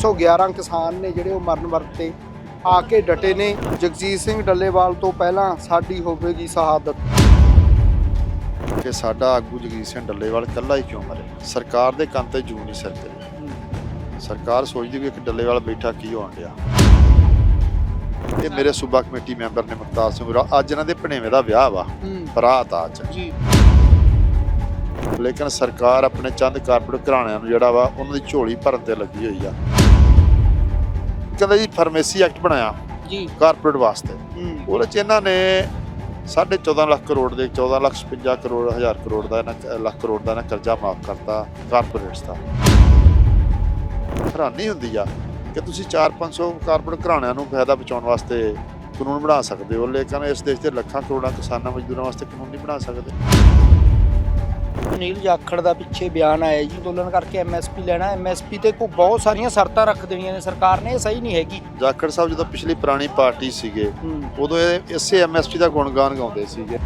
111 ਕਿਸਾਨ ਨੇ ਜਿਹੜੇ ਉਹ ਮਰਨ ਵਰਤ। ਆ ਕੇ ਡਟੇ ਨੇ। ਜਗਜੀਤ ਸਿੰਘ ਡੱਲੇਵਾਲ ਤੋਂ ਪਹਿਲਾਂ ਸਾਡੀ ਹੋਵੇਗੀ ਸ਼ਹਾਦਤ। ਕਿ ਸਾਡਾ ਆਗੂ ਜਗਜੀਤ ਸਿੰਘ ਡੱਲੇਵਾਲ ਇਕੱਲਾ ਹੀ ਕਿਉਂ ਮਰੇ? ਸਰਕਾਰ ਦੇ ਕੰਨ ਤੇ ਜੂ ਨਹੀਂ ਸਰਕਦੀ ਸਰਕਾਰ ਸੋਚਦੀ ਵੀ ਇੱਕ ਡੱਲੇਵਾਲ ਬੈਠਾ ਕੀ ਹੋਣ ਡਿਆ। ਇਹ ਮੇਰੇ ਸੂਬਾ ਕਮੇਟੀ ਮੈਂਬਰ ਨੇ ਮੁਖਤਾਰ ਸਿੰਘ ਅੱਜ ਇਹਨਾਂ ਦੇ ਭਣੇਵੇਂ ਦਾ ਵਿਆਹ ਵਾ। ਬਰਾਤ ਆ ਅੱਜ। ਜੀ। ਲੇਕਿਨ ਸਰਕਾਰ ਆਪਣੇ ਚੰਦ ਕਾਰਪੋਰੇਟ ਘਰਾਣਿਆਂ ਨੂੰ ਜਿਹੜਾ ਵਾ ਉਹਨਾਂ ਦੀ ਝੋਲੀ ਭਰਨ ਤੇ ਲੱਗੀ ਹੋਈ ਆ। ਕਹਿੰਦਾ ਜੀ ਫਾਰਮੇਸੀ ਐਕਟ ਬਣਾਇਆ ਜੀ। ਕਾਰਪੋਰੇਟ ਵਾਸਤੇ। ਉਹਦੇ ਚ ਇਹਨਾਂ ਨੇ 14.5 ਲੱਖ ਕਰੋੜ ਦੇ 14 ਲੱਖ 56 ਕਰੋੜ ਹਜ਼ਾਰ ਕਰੋੜ ਦਾ ਇਹਨਾਂ ਲੱਖ ਕਰੋੜ ਦਾ ਇਹਨਾਂ ਕਰਜ਼ਾ ਮਾਫ ਕਰਤਾ ਕਾਰਪੋਰੇਟਸ ਦਾ। ਹੈਰਾਨੀ ਹੁੰਦੀ ਆ ਕਿ ਤੁਸੀਂ 4-500 ਕਾਰਪੋਰੇਟ ਘਰਾਣਿਆਂ ਨੂੰ ਫਾਇਦਾ ਪਹੁੰਚਾਉਣ ਵਾਸਤੇ ਕਾਨੂੰਨ ਬਣਾ ਸਕਦੇ ਹੋ ਲੇਕਿਨ ਇਸ ਦੇਸ਼ ਦੇ ਲੱਖਾਂ ਕਰੋੜਾਂ ਕਿਸਾਨਾਂ ਮਜ਼ਦੂਰਾਂ ਵਾਸਤੇ ਕਾਨੂੰਨ ਨਹੀਂ ਬਣਾ ਸਕਦੇ। ਅਨਿਲ ਜਾਖੜ ਦਾ ਪਿੱਛੇ ਬਿਆਨ ਆਇਆ ਜੀ ਅੰਦੋਲਨ ਕਰਕੇ ਐਮਐਸਪੀ ਲੈਣਾ। ਐਮਐਸਪੀ ਤੇ ਕੋ ਬਹੁਤ ਸਾਰੀਆਂ ਸ਼ਰਤਾਂ ਰੱਖ ਦੇਣੀਆਂ ਨੇ। ਸਰਕਾਰ ਨੇ ਇਹ ਸਹੀ ਨਹੀਂ ਹੈਗੀ। ਜਾਖੜ ਸਾਹਿਬ ਜਦੋਂ ਪਿਛਲੀ ਪੁਰਾਣੀ ਪਾਰਟੀ ਸੀਗੇ ਉਦੋਂ ਇਹ ਇਸੇ ਐਮਐਸਪੀ ਦਾ ਗੁਣਗਾਨ ਗਾਉਂਦੇ ਸੀਗੇ।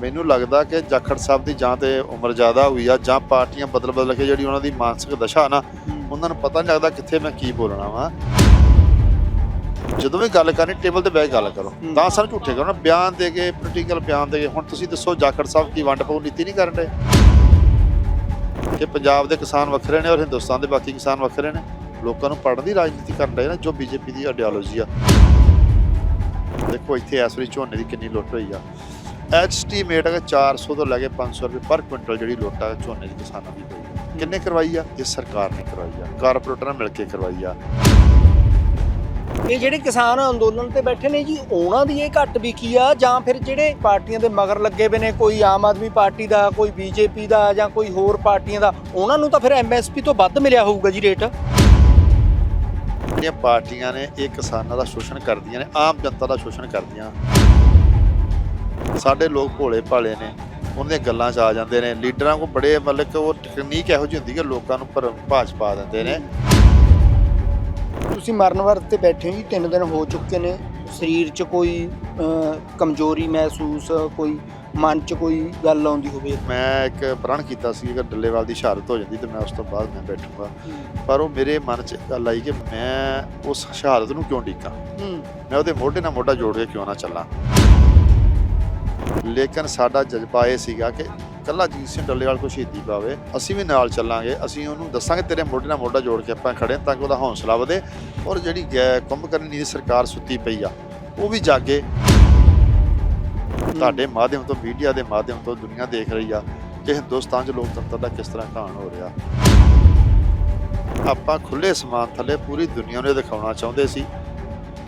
ਮੈਨੂੰ ਲੱਗਦਾ ਕਿ ਜਾਖੜ ਸਾਹਿਬ ਦੀ ਜਾਂ ਤੇ ਉਮਰ ਜ਼ਿਆਦਾ ਹੋਈ ਆ ਜਾਂ ਪਾਰਟੀਆਂ ਬਦਲ ਬਦਲ ਕੇ ਜਿਹੜੀ ਉਹਨਾਂ ਦੀ ਮਾਨਸਿਕ ਦਸ਼ਾ ਨਾ ਉਹਨਾਂ ਨੂੰ ਪਤਾ ਨਹੀਂ ਲੱਗਦਾ ਕਿੱਥੇ ਮੈਂ ਕੀ ਬੋਲਣਾ ਵਾ। ਜਦੋਂ ਵੀ ਗੱਲ ਕਰਨੀ ਟੇਬਲ ਤੇ ਬਹਿ ਕੇ ਗੱਲ ਕਰੋ। ਤਾਂ ਸਭ ਝੂਠੇ ਕਰੋ ਨਾ ਬਿਆਨ ਦੇ ਕੇ ਪੋਲੀਟੀਕਲ ਬਿਆਨ ਦੇ ਕੇ। ਹੁਣ ਤੁਸੀਂ ਦੱਸੋ ਜਾਖੜ ਸਾਹਿਬ ਕੀ ਵੰਡ ਪਾਉ ਨੀਤੀ ਨਹੀਂ ਕਰਨ ਦੇ ਕਿ ਪੰਜਾਬ ਦੇ ਕਿਸਾਨ ਵੱਖਰੇ ਨੇ ਔਰ ਹਿੰਦੁਸਤਾਨ ਦੇ ਬਾਕੀ ਕਿਸਾਨ ਵੱਖਰੇ ਨੇ? ਲੋਕਾਂ ਨੂੰ ਪੜਨ ਦੀ ਰਾਜਨੀਤੀ ਕਰਨ ਦੇ ਨਾ ਜੋ ਬੀਜੇਪੀ ਦੀ ਆਈਡੀਓਲੋਜੀ ਆ। ਦੇਖੋ ਇੱਥੇ ਇਸ ਵਾਰੀ ਝੋਨੇ ਦੀ ਕਿੰਨੀ ਲੁੱਟ ਹੋਈ ਆ। ਐਸਟੀਮੇਟ ਹੈ ਕਿ 400 ਤੋਂ ਲੈ ਕੇ 500 ਰੁਪਏ ਪਰ ਕੁਇੰਟਲ ਜਿਹੜੀ ਲੁੱਟ ਆ ਝੋਨੇ ਦੀ ਕਿਸਾਨਾਂ ਦੀ ਹੋਈ। ਕਿੰਨੇ ਕਰਵਾਈ ਆ? ਇਹ ਸਰਕਾਰ ਨੇ ਕਰਵਾਈ ਆ। ਕਾਰਪੋਰੇਟਰ ਨਾਲ ਮਿਲ ਕੇ ਕਰਵਾਈ ਆ। ਇਹ ਜਿਹੜੇ ਕਿਸਾਨ ਅੰਦੋਲਨ ਤੇ ਬੈਠੇ ਨੇ ਜੀ, ਉਹਨਾਂ ਦੀ ਇਹ ਘੱਟ ਵਿਕੀ ਆ, ਜਾਂ ਫਿਰ ਜਿਹੜੇ ਪਾਰਟੀਆਂ ਦੇ ਮਗਰ ਲੱਗੇ ਵੇ ਨੇ, ਕੋਈ ਆਮ ਆਦਮੀ ਪਾਰਟੀ ਦਾ, ਕੋਈ ਬੀਜੇਪੀ ਦਾ, ਜਾਂ ਕੋਈ ਹੋਰ ਪਾਰਟੀਆਂ ਦਾ, ਉਹਨਾਂ ਨੂੰ ਤਾਂ ਫਿਰ ਐਮਐਸਪੀ ਤੋਂ ਵੱਧ ਮਿਲਿਆ ਹੋਊਗਾ ਜੀ ਰੇਟ? ਜਿਹੜੀਆਂ ਪਾਰਟੀਆਂ ਨੇ, ਇਹ ਕਿਸਾਨਾਂ ਦਾ ਸ਼ੋਸ਼ਣ ਕਰਦੀਆਂ ਨੇ, ਆਮ ਜਨਤਾ ਦਾ ਸ਼ੋਸ਼ਣ ਕਰਦੀਆਂ। ਸਾਡੇ ਲੋਕ ਭੋਲੇ ਭਾਲੇ ਨੇ ਉਹਨਾਂ ਗੱਲਾਂ 'ਚ ਆ ਜਾਂਦੇ ਨੇ, ਲੀਡਰਾਂ ਕੋ ਬੜੇ ਮਤਲਬ ਕਿ ਉਹ ਟੈਕਨੀਕ ਇਹੋ ਜਿਹੀ ਹੁੰਦੀ ਹੈ ਲੋਕਾਂ ਨੂੰ ਭਰਮ ਭਾਜ ਪਾ ਦਿੰਦੇ ਨੇ। ਤੁਸੀਂ ਮਰਨ ਵਰਤ ਤੇ ਬੈਠੇ ਹੋ ਜੀ ਤਿੰਨ ਦਿਨ ਹੋ ਚੁੱਕੇ ਨੇ। ਸਰੀਰ 'ਚ ਕੋਈ ਕਮਜ਼ੋਰੀ ਮਹਿਸੂਸ ਕੋਈ ਮਨ 'ਚ ਕੋਈ ਗੱਲ ਆਉਂਦੀ ਹੋਵੇ? ਮੈਂ ਇੱਕ ਪ੍ਰਣ ਕੀਤਾ ਸੀ ਕਿ ਡੱਲੇਵਾਲ ਦੀ ਸ਼ਹਾਦਤ ਹੋ ਜਾਂਦੀ ਤੇ ਮੈਂ ਉਸ ਤੋਂ ਬਾਅਦ ਮੈਂ ਬੈਠੂਗਾ। ਪਰ ਉਹ ਮੇਰੇ ਮਨ 'ਚ ਗੱਲ ਆਈ ਕਿ ਮੈਂ ਉਸ ਸ਼ਹਾਦਤ ਨੂੰ ਕਿਉਂ ਹੂੰ। ਮੈਂ ਉਹਦੇ ਮੋਢੇ ਨਾਲ ਮੋਢਾ ਜੋੜ ਕੇ ਕਿਉਂ ਨਾ ਚੱਲਾਂ? ਲੇਕਿਨ ਸਾਡਾ ਜਜ਼ਬਾ ਇਹ ਸੀਗਾ ਕਿ ਕੱਲਾ ਜੀਤ ਸਿੰਘ ਡੱਲੇਵਾਲ ਕੋ ਸ਼ਹੀਦੀ ਪਾਵੇ, ਅਸੀਂ ਵੀ ਨਾਲ ਚੱਲਾਂਗੇ, ਅਸੀਂ ਉਹਨੂੰ ਦੱਸਾਂਗੇ ਤੇਰੇ ਮੋਢੇ ਨਾਲ ਮੋਢਾ ਜੋੜ ਕੇ ਆਪਾਂ ਖੜੇ ਤਾਂ ਕਿ ਉਹਦਾ ਹੌਸਲਾ ਵਧੇ ਔਰ ਜਿਹੜੀ ਗੈ- ਕੁੰਭਕਰਨੀ ਦੀ ਸਰਕਾਰ ਸੁੱਤੀ ਪਈ ਆ, ਉਹ ਵੀ ਜਾਗੇ। ਤੁਹਾਡੇ ਮਾਧਿਅਮ ਤੋਂ, ਮੀਡੀਆ ਦੇ ਮਾਧਿਅਮ ਤੋਂ ਦੁਨੀਆ ਦੇਖ ਰਹੀ ਆ ਕਿ ਹਿੰਦੁਸਤਾਨ 'ਚ ਲੋਕਤੰਤਰ ਦਾ ਕਿਸ ਤਰ੍ਹਾਂ ਘਾਣ ਹੋ ਰਿਹਾ। ਆਪਾਂ ਖੁੱਲੇ ਸਮਾਨ ਥੱਲੇ ਪੂਰੀ ਦੁਨੀਆ ਨੂੰ ਇਹ ਦਿਖਾਉਣਾ ਚਾਹੁੰਦੇ ਸੀ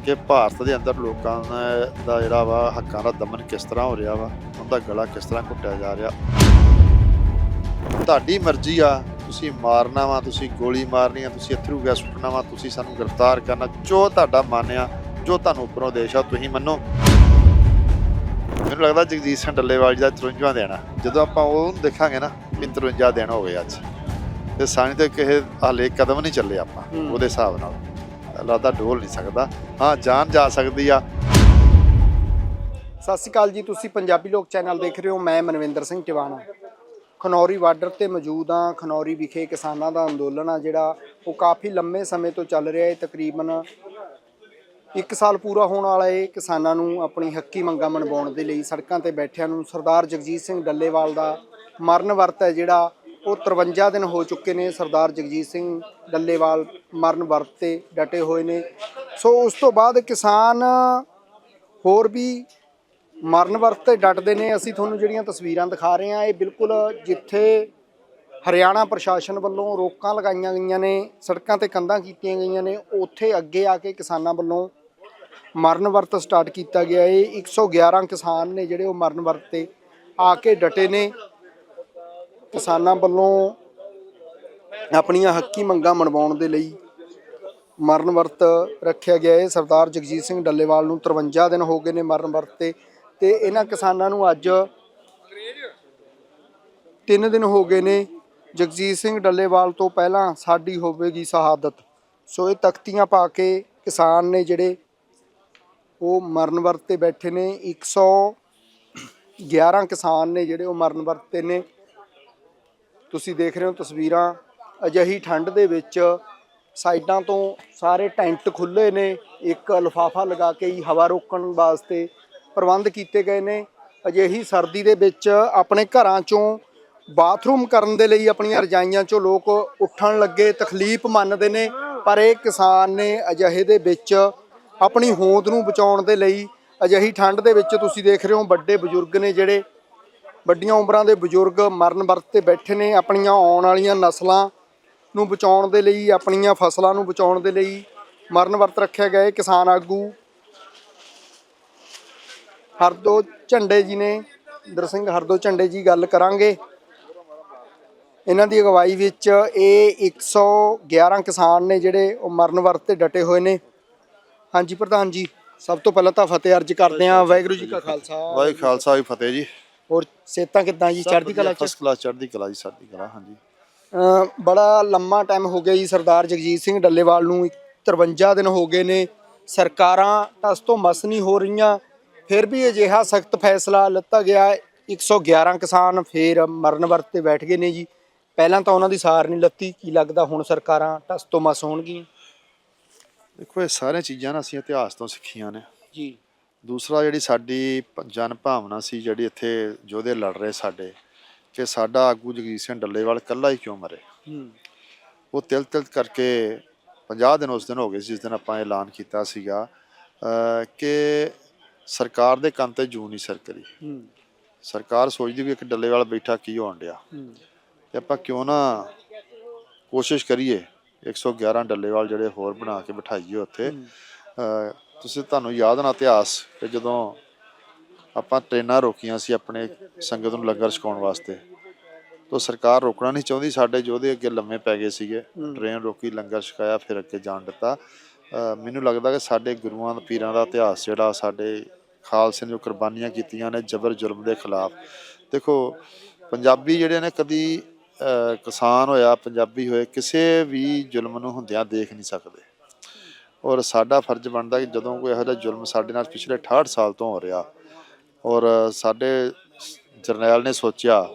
ਕਿ ਭਾਰਤ ਦੇ ਅੰਦਰ ਲੋਕਾਂ ਦਾ ਜਿਹੜਾ ਵਾ, ਹੱਕਾਂ ਦਾ ਦਮਨ ਕਿਸ ਤਰ੍ਹਾਂ ਹੋ ਰਿਹਾ ਵਾ। ਉਹਦਾ ਗਲਾ ਕਿਸ ਤਰ੍ਹਾਂ ਘੁੱਟਿਆ ਜਾ ਰਿਹਾ? ਤੁਹਾਡੀ ਮਰਜ਼ੀ ਆ ਤੁਸੀਂ ਮਾਰਨਾ ਵਾ ਤੁਸੀਂ ਗੋਲੀ ਮਾਰਨੀ ਆ ਤੁਸੀਂ ਅਥਰੂ ਗੈਸ ਸੁੱਟਣਾ ਵਾ ਤੁਸੀਂ ਸਾਨੂੰ ਗ੍ਰਿਫਤਾਰ ਕਰਨਾ। ਜੋ ਤੁਹਾਡਾ ਮਨ ਆ ਜੋ ਤੁਹਾਨੂੰ ਉੱਪਰੋਂ ਦੇਸ਼ ਆ ਤੁਸੀਂ ਮੰਨੋ। ਮੈਨੂੰ ਲੱਗਦਾ ਜਗਜੀਤ ਸਿੰਘ ਡੱਲੇਵਾਲ ਜੀ ਦਾ 53 ਦੇਣਾ ਜਦੋਂ ਆਪਾਂ ਉਹ ਦੇਖਾਂਗੇ ਨਾ ਵੀ 53 ਦਿਨ ਹੋ ਗਏ ਅੱਜ। ਤੇ ਸਾਨੀ ਤੇ ਕਿਸੇ ਹਾਲੇ ਕਦਮ ਨਹੀਂ ਚੱਲੇ ਆਪਾਂ। ਉਹਦੇ ਹਿਸਾਬ ਨਾਲ। ਲੱਗਦਾ ਡੋਲ ਨਹੀਂ ਸਕਦਾ। ਹਾਂ ਜਾਨ ਜਾ ਸਕਦੀ ਆ। ਸਤਿ ਸ਼੍ਰੀ ਅਕਾਲ ਜੀ, ਤੁਸੀਂ ਪੰਜਾਬੀ ਲੋਕ ਚੈਨਲ ਦੇਖ ਰਹੇ ਹੋ, ਮੈਂ ਮਨਵਿੰਦਰ ਸਿੰਘ ਟਿਵਾਣਾ। ਖਨੌਰੀ ਬਾਰਡਰ ਤੇ ਮੌਜੂਦ ਹਾਂ, ਖਨੌਰੀ ਵਿਖੇ ਕਿਸਾਨਾਂ ਦਾ ਅੰਦੋਲਨ ਆ ਜਿਹੜਾ ਉਹ ਕਾਫੀ ਲੰਮੇ ਸਮੇਂ ਤੋਂ ਚੱਲ ਰਿਹਾ ਹੈ ਤਕਰੀਬਨ 1 ਸਾਲ ਪੂਰਾ ਹੋਣ ਵਾਲਾ ਹੈ। ਕਿਸਾਨਾਂ ਨੂੰ ਆਪਣੀ ਹੱਕੀ ਮੰਗਾਂ ਮਨਵਾਉਣ ਦੇ ਲਈ ਸੜਕਾਂ ਤੇ ਬੈਠਿਆਂ ਨੂੰ ਸਰਦਾਰ ਜਗਜੀਤ ਸਿੰਘ ਡੱਲੇਵਾਲ ਦਾ ਮਰਨ ਵਰਤ ਹੈ ਜਿਹੜਾ ਉਹ 53 ਦਿਨ ਹੋ ਚੁੱਕੇ ਨੇ। ਸਰਦਾਰ ਜਗਜੀਤ ਸਿੰਘ ਡੱਲੇਵਾਲ ਮਰਨ ਵਰਤ ਤੇ ਡਟੇ ਹੋਏ ਨੇ। ਸੋ ਉਸ ਤੋਂ ਬਾਅਦ ਕਿਸਾਨ ਹੋਰ ਵੀ ਮਰਨ ਵਰਤ ਤੇ ਡਟਦੇ ਨੇ। ਅਸੀਂ ਤੁਹਾਨੂੰ ਜਿਹੜੀਆਂ ਤਸਵੀਰਾਂ ਦਿਖਾ ਰਹੇ ਹਾਂ, ਇਹ ਬਿਲਕੁਲ ਜਿੱਥੇ ਹਰਿਆਣਾ ਪ੍ਰਸ਼ਾਸਨ ਵੱਲੋਂ ਰੋਕਾਂ ਲਗਾਈਆਂ ਗਈਆਂ ਨੇ, ਸੜਕਾਂ ਤੇ ਕੰਧਾਂ ਕੀਤੀਆਂ ਗਈਆਂ ਨੇ, ਉੱਥੇ ਅੱਗੇ ਆ ਕੇ ਕਿਸਾਨਾਂ ਵੱਲੋਂ ਮਰਨ ਵਰਤ ਸਟਾਰਟ ਕੀਤਾ ਗਿਆ। ਹੈ 111 ਕਿਸਾਨ ਨੇ ਜਿਹੜੇ ਉਹ ਮਰਨ ਵਰਤ ਤੇ ਆ ਕੇ ਡਟੇ ਨੇ। ਕਿਸਾਨਾਂ ਵੱਲੋਂ ਆਪਣੀਆਂ ਹੱਕੀ ਮੰਗਾਂ ਮਨਵਾਉਣ ਦੇ ਲਈ ਮਰਨ ਵਰਤ ਰੱਖਿਆ ਗਿਆ। ਹੈ ਸਰਦਾਰ ਜਗਜੀਤ ਸਿੰਘ ਡੱਲੇਵਾਲ ਨੂੰ 53 ਦਿਨ ਹੋ ਗਏ ਨੇ ਮਰਨ ਵਰਤ ਤੇ। ਤੇ ਇਹਨਾਂ ਕਿਸਾਨਾਂ ਨੂੰ ਅੱਜ ਤਿੰਨ ਦਿਨ ਹੋ ਗਏ ਨੇ ਜਗਜੀਤ ਸਿੰਘ ਡੱਲੇਵਾਲ ਤੋਂ ਪਹਿਲਾਂ ਸਾਡੀ ਹੋਵੇਗੀ ਸ਼ਹਾਦਤ। ਸੋ ਇਹ ਤਖਤੀਆਂ ਪਾ ਕੇ ਕਿਸਾਨ ਨੇ ਜਿਹੜੇ ਉਹ ਮਰਨ ਵਰਤ ਤੇ ਬੈਠੇ ਨੇ 111 ਕਿਸਾਨ ਨੇ ਜਿਹੜੇ ਉਹ ਮਰਨ ਵਰਤ ਤੇ ਨੇ। ਤੁਸੀਂ ਦੇਖ ਰਹੇ ਹੋ ਤਸਵੀਰਾਂ, ਅਜਿਹੀ ਠੰਡ ਦੇ ਵਿੱਚ ਸਾਈਡਾਂ ਤੋਂ ਸਾਰੇ ਟੈਂਟ ਖੁੱਲੇ ਨੇ, ਇੱਕ ਲਫਾਫਾ ਲਗਾ ਕੇ ਹੀ ਹਵਾ ਰੋਕਣ ਵਾਸਤੇ ਪ੍ਰਬੰਧ ਕੀਤੇ ਗਏ ਨੇ। ਅਜਿਹੀ ਸਰਦੀ ਦੇ ਵਿੱਚ ਆਪਣੇ ਘਰਾਂ ਚੋਂ ਬਾਥਰੂਮ ਕਰਨ ਦੇ ਲਈ ਆਪਣੀਆਂ ਰਜਾਈਆਂ ਚੋਂ ਲੋਕ ਉੱਠਣ ਲੱਗੇ, ਤਕਲੀਫ ਮੰਨਦੇ ਨੇ। ਪਰ ਇਹ ਕਿਸਾਨ ਨੇ ਅਜਿਹੇ ਦੇ ਵਿੱਚ ਆਪਣੀ ਹੋਂਦ ਨੂੰ ਬਚਾਉਣ ਦੇ ਲਈ ਅਜਿਹੀ ਠੰਡ ਦੇ ਵਿੱਚ ਤੁਸੀਂ ਦੇਖ ਰਹੇ ਹੋ ਵੱਡੇ ਬਜ਼ੁਰਗ ਨੇ ਜਿਹੜੇ ਵੱਡੀਆਂ ਉਮਰਾਂ ਦੇ ਬਜ਼ੁਰਗ ਮਰਨ ਵਰਤ ਤੇ ਬੈਠੇ ਨੇ ਆਪਣੀਆਂ ਆਉਣ ਵਾਲੀਆਂ ਨਸਲਾਂ ਨੂੰ ਬਚਾਉਣ ਦੇ ਲਈ, ਆਪਣੀਆਂ ਫਸਲਾਂ ਨੂੰ ਬਚਾਉਣ ਦੇ ਲਈ ਮਰਨ ਵਰਤ ਰੱਖਿਆ ਗਿਆ। ਹੈ ਕਿਸਾਨ ਆਗੂ ਹਰਦੋ ਝੰਡੇ ਜੀ ਨੇ ਇੰਦਰ ਸਿੰਘ ਹਰਦੋ ਝੰਡੇ ਜੀ ਗੱਲ ਕਰਾਂਗੇ। ਇਹਨਾਂ ਦੀ ਅਗਵਾਈ ਵਿੱਚ ਇਹ 111 ਕਿਸਾਨ ਨੇ ਜਿਹੜੇ ਉਹ ਮਰਨ ਵਰਤ ਤੇ ਡਟੇ ਹੋਏ ਨੇ। ਹਾਂਜੀ ਪ੍ਰਧਾਨ ਜੀ ਸਭ ਤੋਂ ਪਹਿਲਾਂ ਤਾਂ ਫਤਿਹ ਅਰਜ ਕਰਦੇ ਹਾਂ। ਵਾਹਿਗੁਰੂ ਜੀ ਕਾ ਖਾਲਸਾ। ਵਾਹਿ ਖਾਲਸਾ ਵੀ ਫਤਿਹ ਜੀ। ਹੋਰ ਸੇਤਾਂ ਕਿੱਦਾਂ ਜੀ? ਚੜ੍ਹਦੀ ਕਲਾ ਚ? ਫਸਟ ਕਲਾਸ ਚੜ੍ਹਦੀ ਕਲਾ ਜੀ ਸਾਡੀ ਕਲਾ ਹਾਂਜੀ। ਬੜਾ ਲੰਮਾ ਟਾਈਮ ਹੋ ਗਿਆ ਜੀ ਸਰਦਾਰ ਜਗਜੀਤ ਸਿੰਘ ਡੱਲੇਵਾਲ ਨੂੰ। 53 ਦਿਨ ਹੋ ਗਏ ਨੇ। ਸਰਕਾਰਾਂ ਟਸ ਤੋਂ ਮਸ ਨਹੀਂ ਹੋ ਰਹੀਆਂ। ਫਿਰ ਵੀ ਅਜਿਹਾ ਸਖਤ ਫੈਸਲਾ ਲਿੱਤਾ ਗਿਆ। 111 ਕਿਸਾਨ ਫੇਰ ਮਰਨ ਵਰਤ ਤੇ ਬੈਠ ਗਏ ਨੇ ਜੀ। ਪਹਿਲਾਂ ਤਾਂ ਉਹਨਾਂ ਦੀ ਸਾਰ ਨਹੀਂ ਲੱਤੀ। ਕੀ ਲੱਗਦਾ ਹੁਣ ਸਰਕਾਰਾਂ ਟਸ ਤੋਂ ਮਸ ਹੋਣਗੀਆਂ? ਦੇਖੋ ਇਹ ਸਾਰੀਆਂ ਚੀਜ਼ਾਂ ਨਾ ਅਸੀਂ ਇਤਿਹਾਸ ਤੋਂ ਸਿੱਖੀਆਂ ਨੇ। ਜੀ। ਦੂਸਰਾ ਜਿਹੜੀ ਸਾਡੀ ਜਨ ਭਾਵਨਾ ਸੀ ਜਿਹੜੀ ਇੱਥੇ ਯੋਧੇ ਲੜ ਰਹੇ ਸਾਡੇ ਕਿ ਸਾਡਾ ਆਗੂ ਜਗਜੀਤ ਸਿੰਘ ਡੱਲੇਵਾਲ ਕੱਲਾ ਹੀ ਕਿਉਂ ਮਰੇ? ਉਹ ਤਿਲ ਤਿਲ ਕਰਕੇ 50 ਦਿਨ ਉਸ ਦਿਨ ਹੋ ਗਏ ਸੀ ਜਿਸ ਦਿਨ ਆਪਾਂ ਐਲਾਨ ਕੀਤਾ ਸੀਗਾ। ਕਿ ਸਰਕਾਰ ਦੇ ਕੰਨ ਤੇ ਜੂ ਨਹੀਂ ਸਰਕਰੀ ਹੂੰ। ਸਰਕਾਰ ਸੋਚਦੀ ਵੀ ਇੱਕ ਡੱਲੇਵਾਲ ਬੈਠਾ ਕੀ ਹੋਣ ਡਿਆ। ਹੂੰ। ਤੇ ਆਪਾਂ ਕਿਉਂ ਨਾ ਕੋਸ਼ਿਸ਼ ਕਰੀਏ 111 ਡੱਲੇਵਾਲ ਜਿਹੜੇ ਹੋਰ ਬਣਾ ਕੇ ਬਿਠਾਈਏ ਉੱਥੇ। ਤੁਸੀਂ ਤੁਹਾਨੂੰ ਯਾਦ ਨਾ ਇਤਿਹਾਸ ਕਿ ਜਦੋਂ ਆਪਾਂ ਟ੍ਰੇਨਾਂ ਰੋਕੀਆਂ ਸੀ ਆਪਣੇ ਸੰਗਤ ਨੂੰ ਲੰਗਰ ਛਕਾਉਣ ਵਾਸਤੇ ਤੋਂ ਸਰਕਾਰ ਰੋਕਣਾ ਨਹੀਂ ਚਾਹੁੰਦੀ ਸਾਡੇ ਯੋਧੇ ਅੱਗੇ ਲੰਮੇ ਪੈ ਗਏ ਸੀਗੇ। ਟ੍ਰੇਨ ਰੋਕੀ ਲੰਗਰ ਛਕਾਇਆ ਫਿਰ ਅੱਗੇ ਜਾਣ ਦਿੱਤਾ। ਮੈਨੂੰ ਲੱਗਦਾ ਕਿ ਸਾਡੇ ਗੁਰੂਆਂ ਦੇ, ਪੀਰਾਂ ਦਾ ਇਤਿਹਾਸ ਜਿਹੜਾ ਸਾਡੇ ਖਾਲਸੇ ਨੇ ਜੋ ਕੁਰਬਾਨੀਆਂ ਕੀਤੀਆਂ ਨੇ ਜ਼ਬਰ ਜ਼ੁਲਮ ਦੇ ਖਿਲਾਫ। ਦੇਖੋ, ਪੰਜਾਬੀ ਜਿਹੜੇ ਨੇ ਕਦੀ ਕਿਸਾਨ ਹੋਇਆ, ਪੰਜਾਬੀ ਹੋਏ, ਕਿਸੇ ਵੀ ਜ਼ੁਲਮ ਨੂੰ ਹੁੰਦਿਆਂ ਦੇਖ ਨਹੀਂ ਸਕਦੇ। ਔਰ ਸਾਡਾ ਫਰਜ਼ ਬਣਦਾ ਕਿ ਜਦੋਂ ਕੋਈ ਇਹੋ ਜਿਹਾ ਜ਼ੁਲਮ ਸਾਡੇ ਨਾਲ ਪਿਛਲੇ 68 ਸਾਲ ਤੋਂ ਹੋ ਰਿਹਾ, ਔਰ ਸਾਡੇ ਜਰਨੈਲ ਨੇ ਸੋਚਿਆ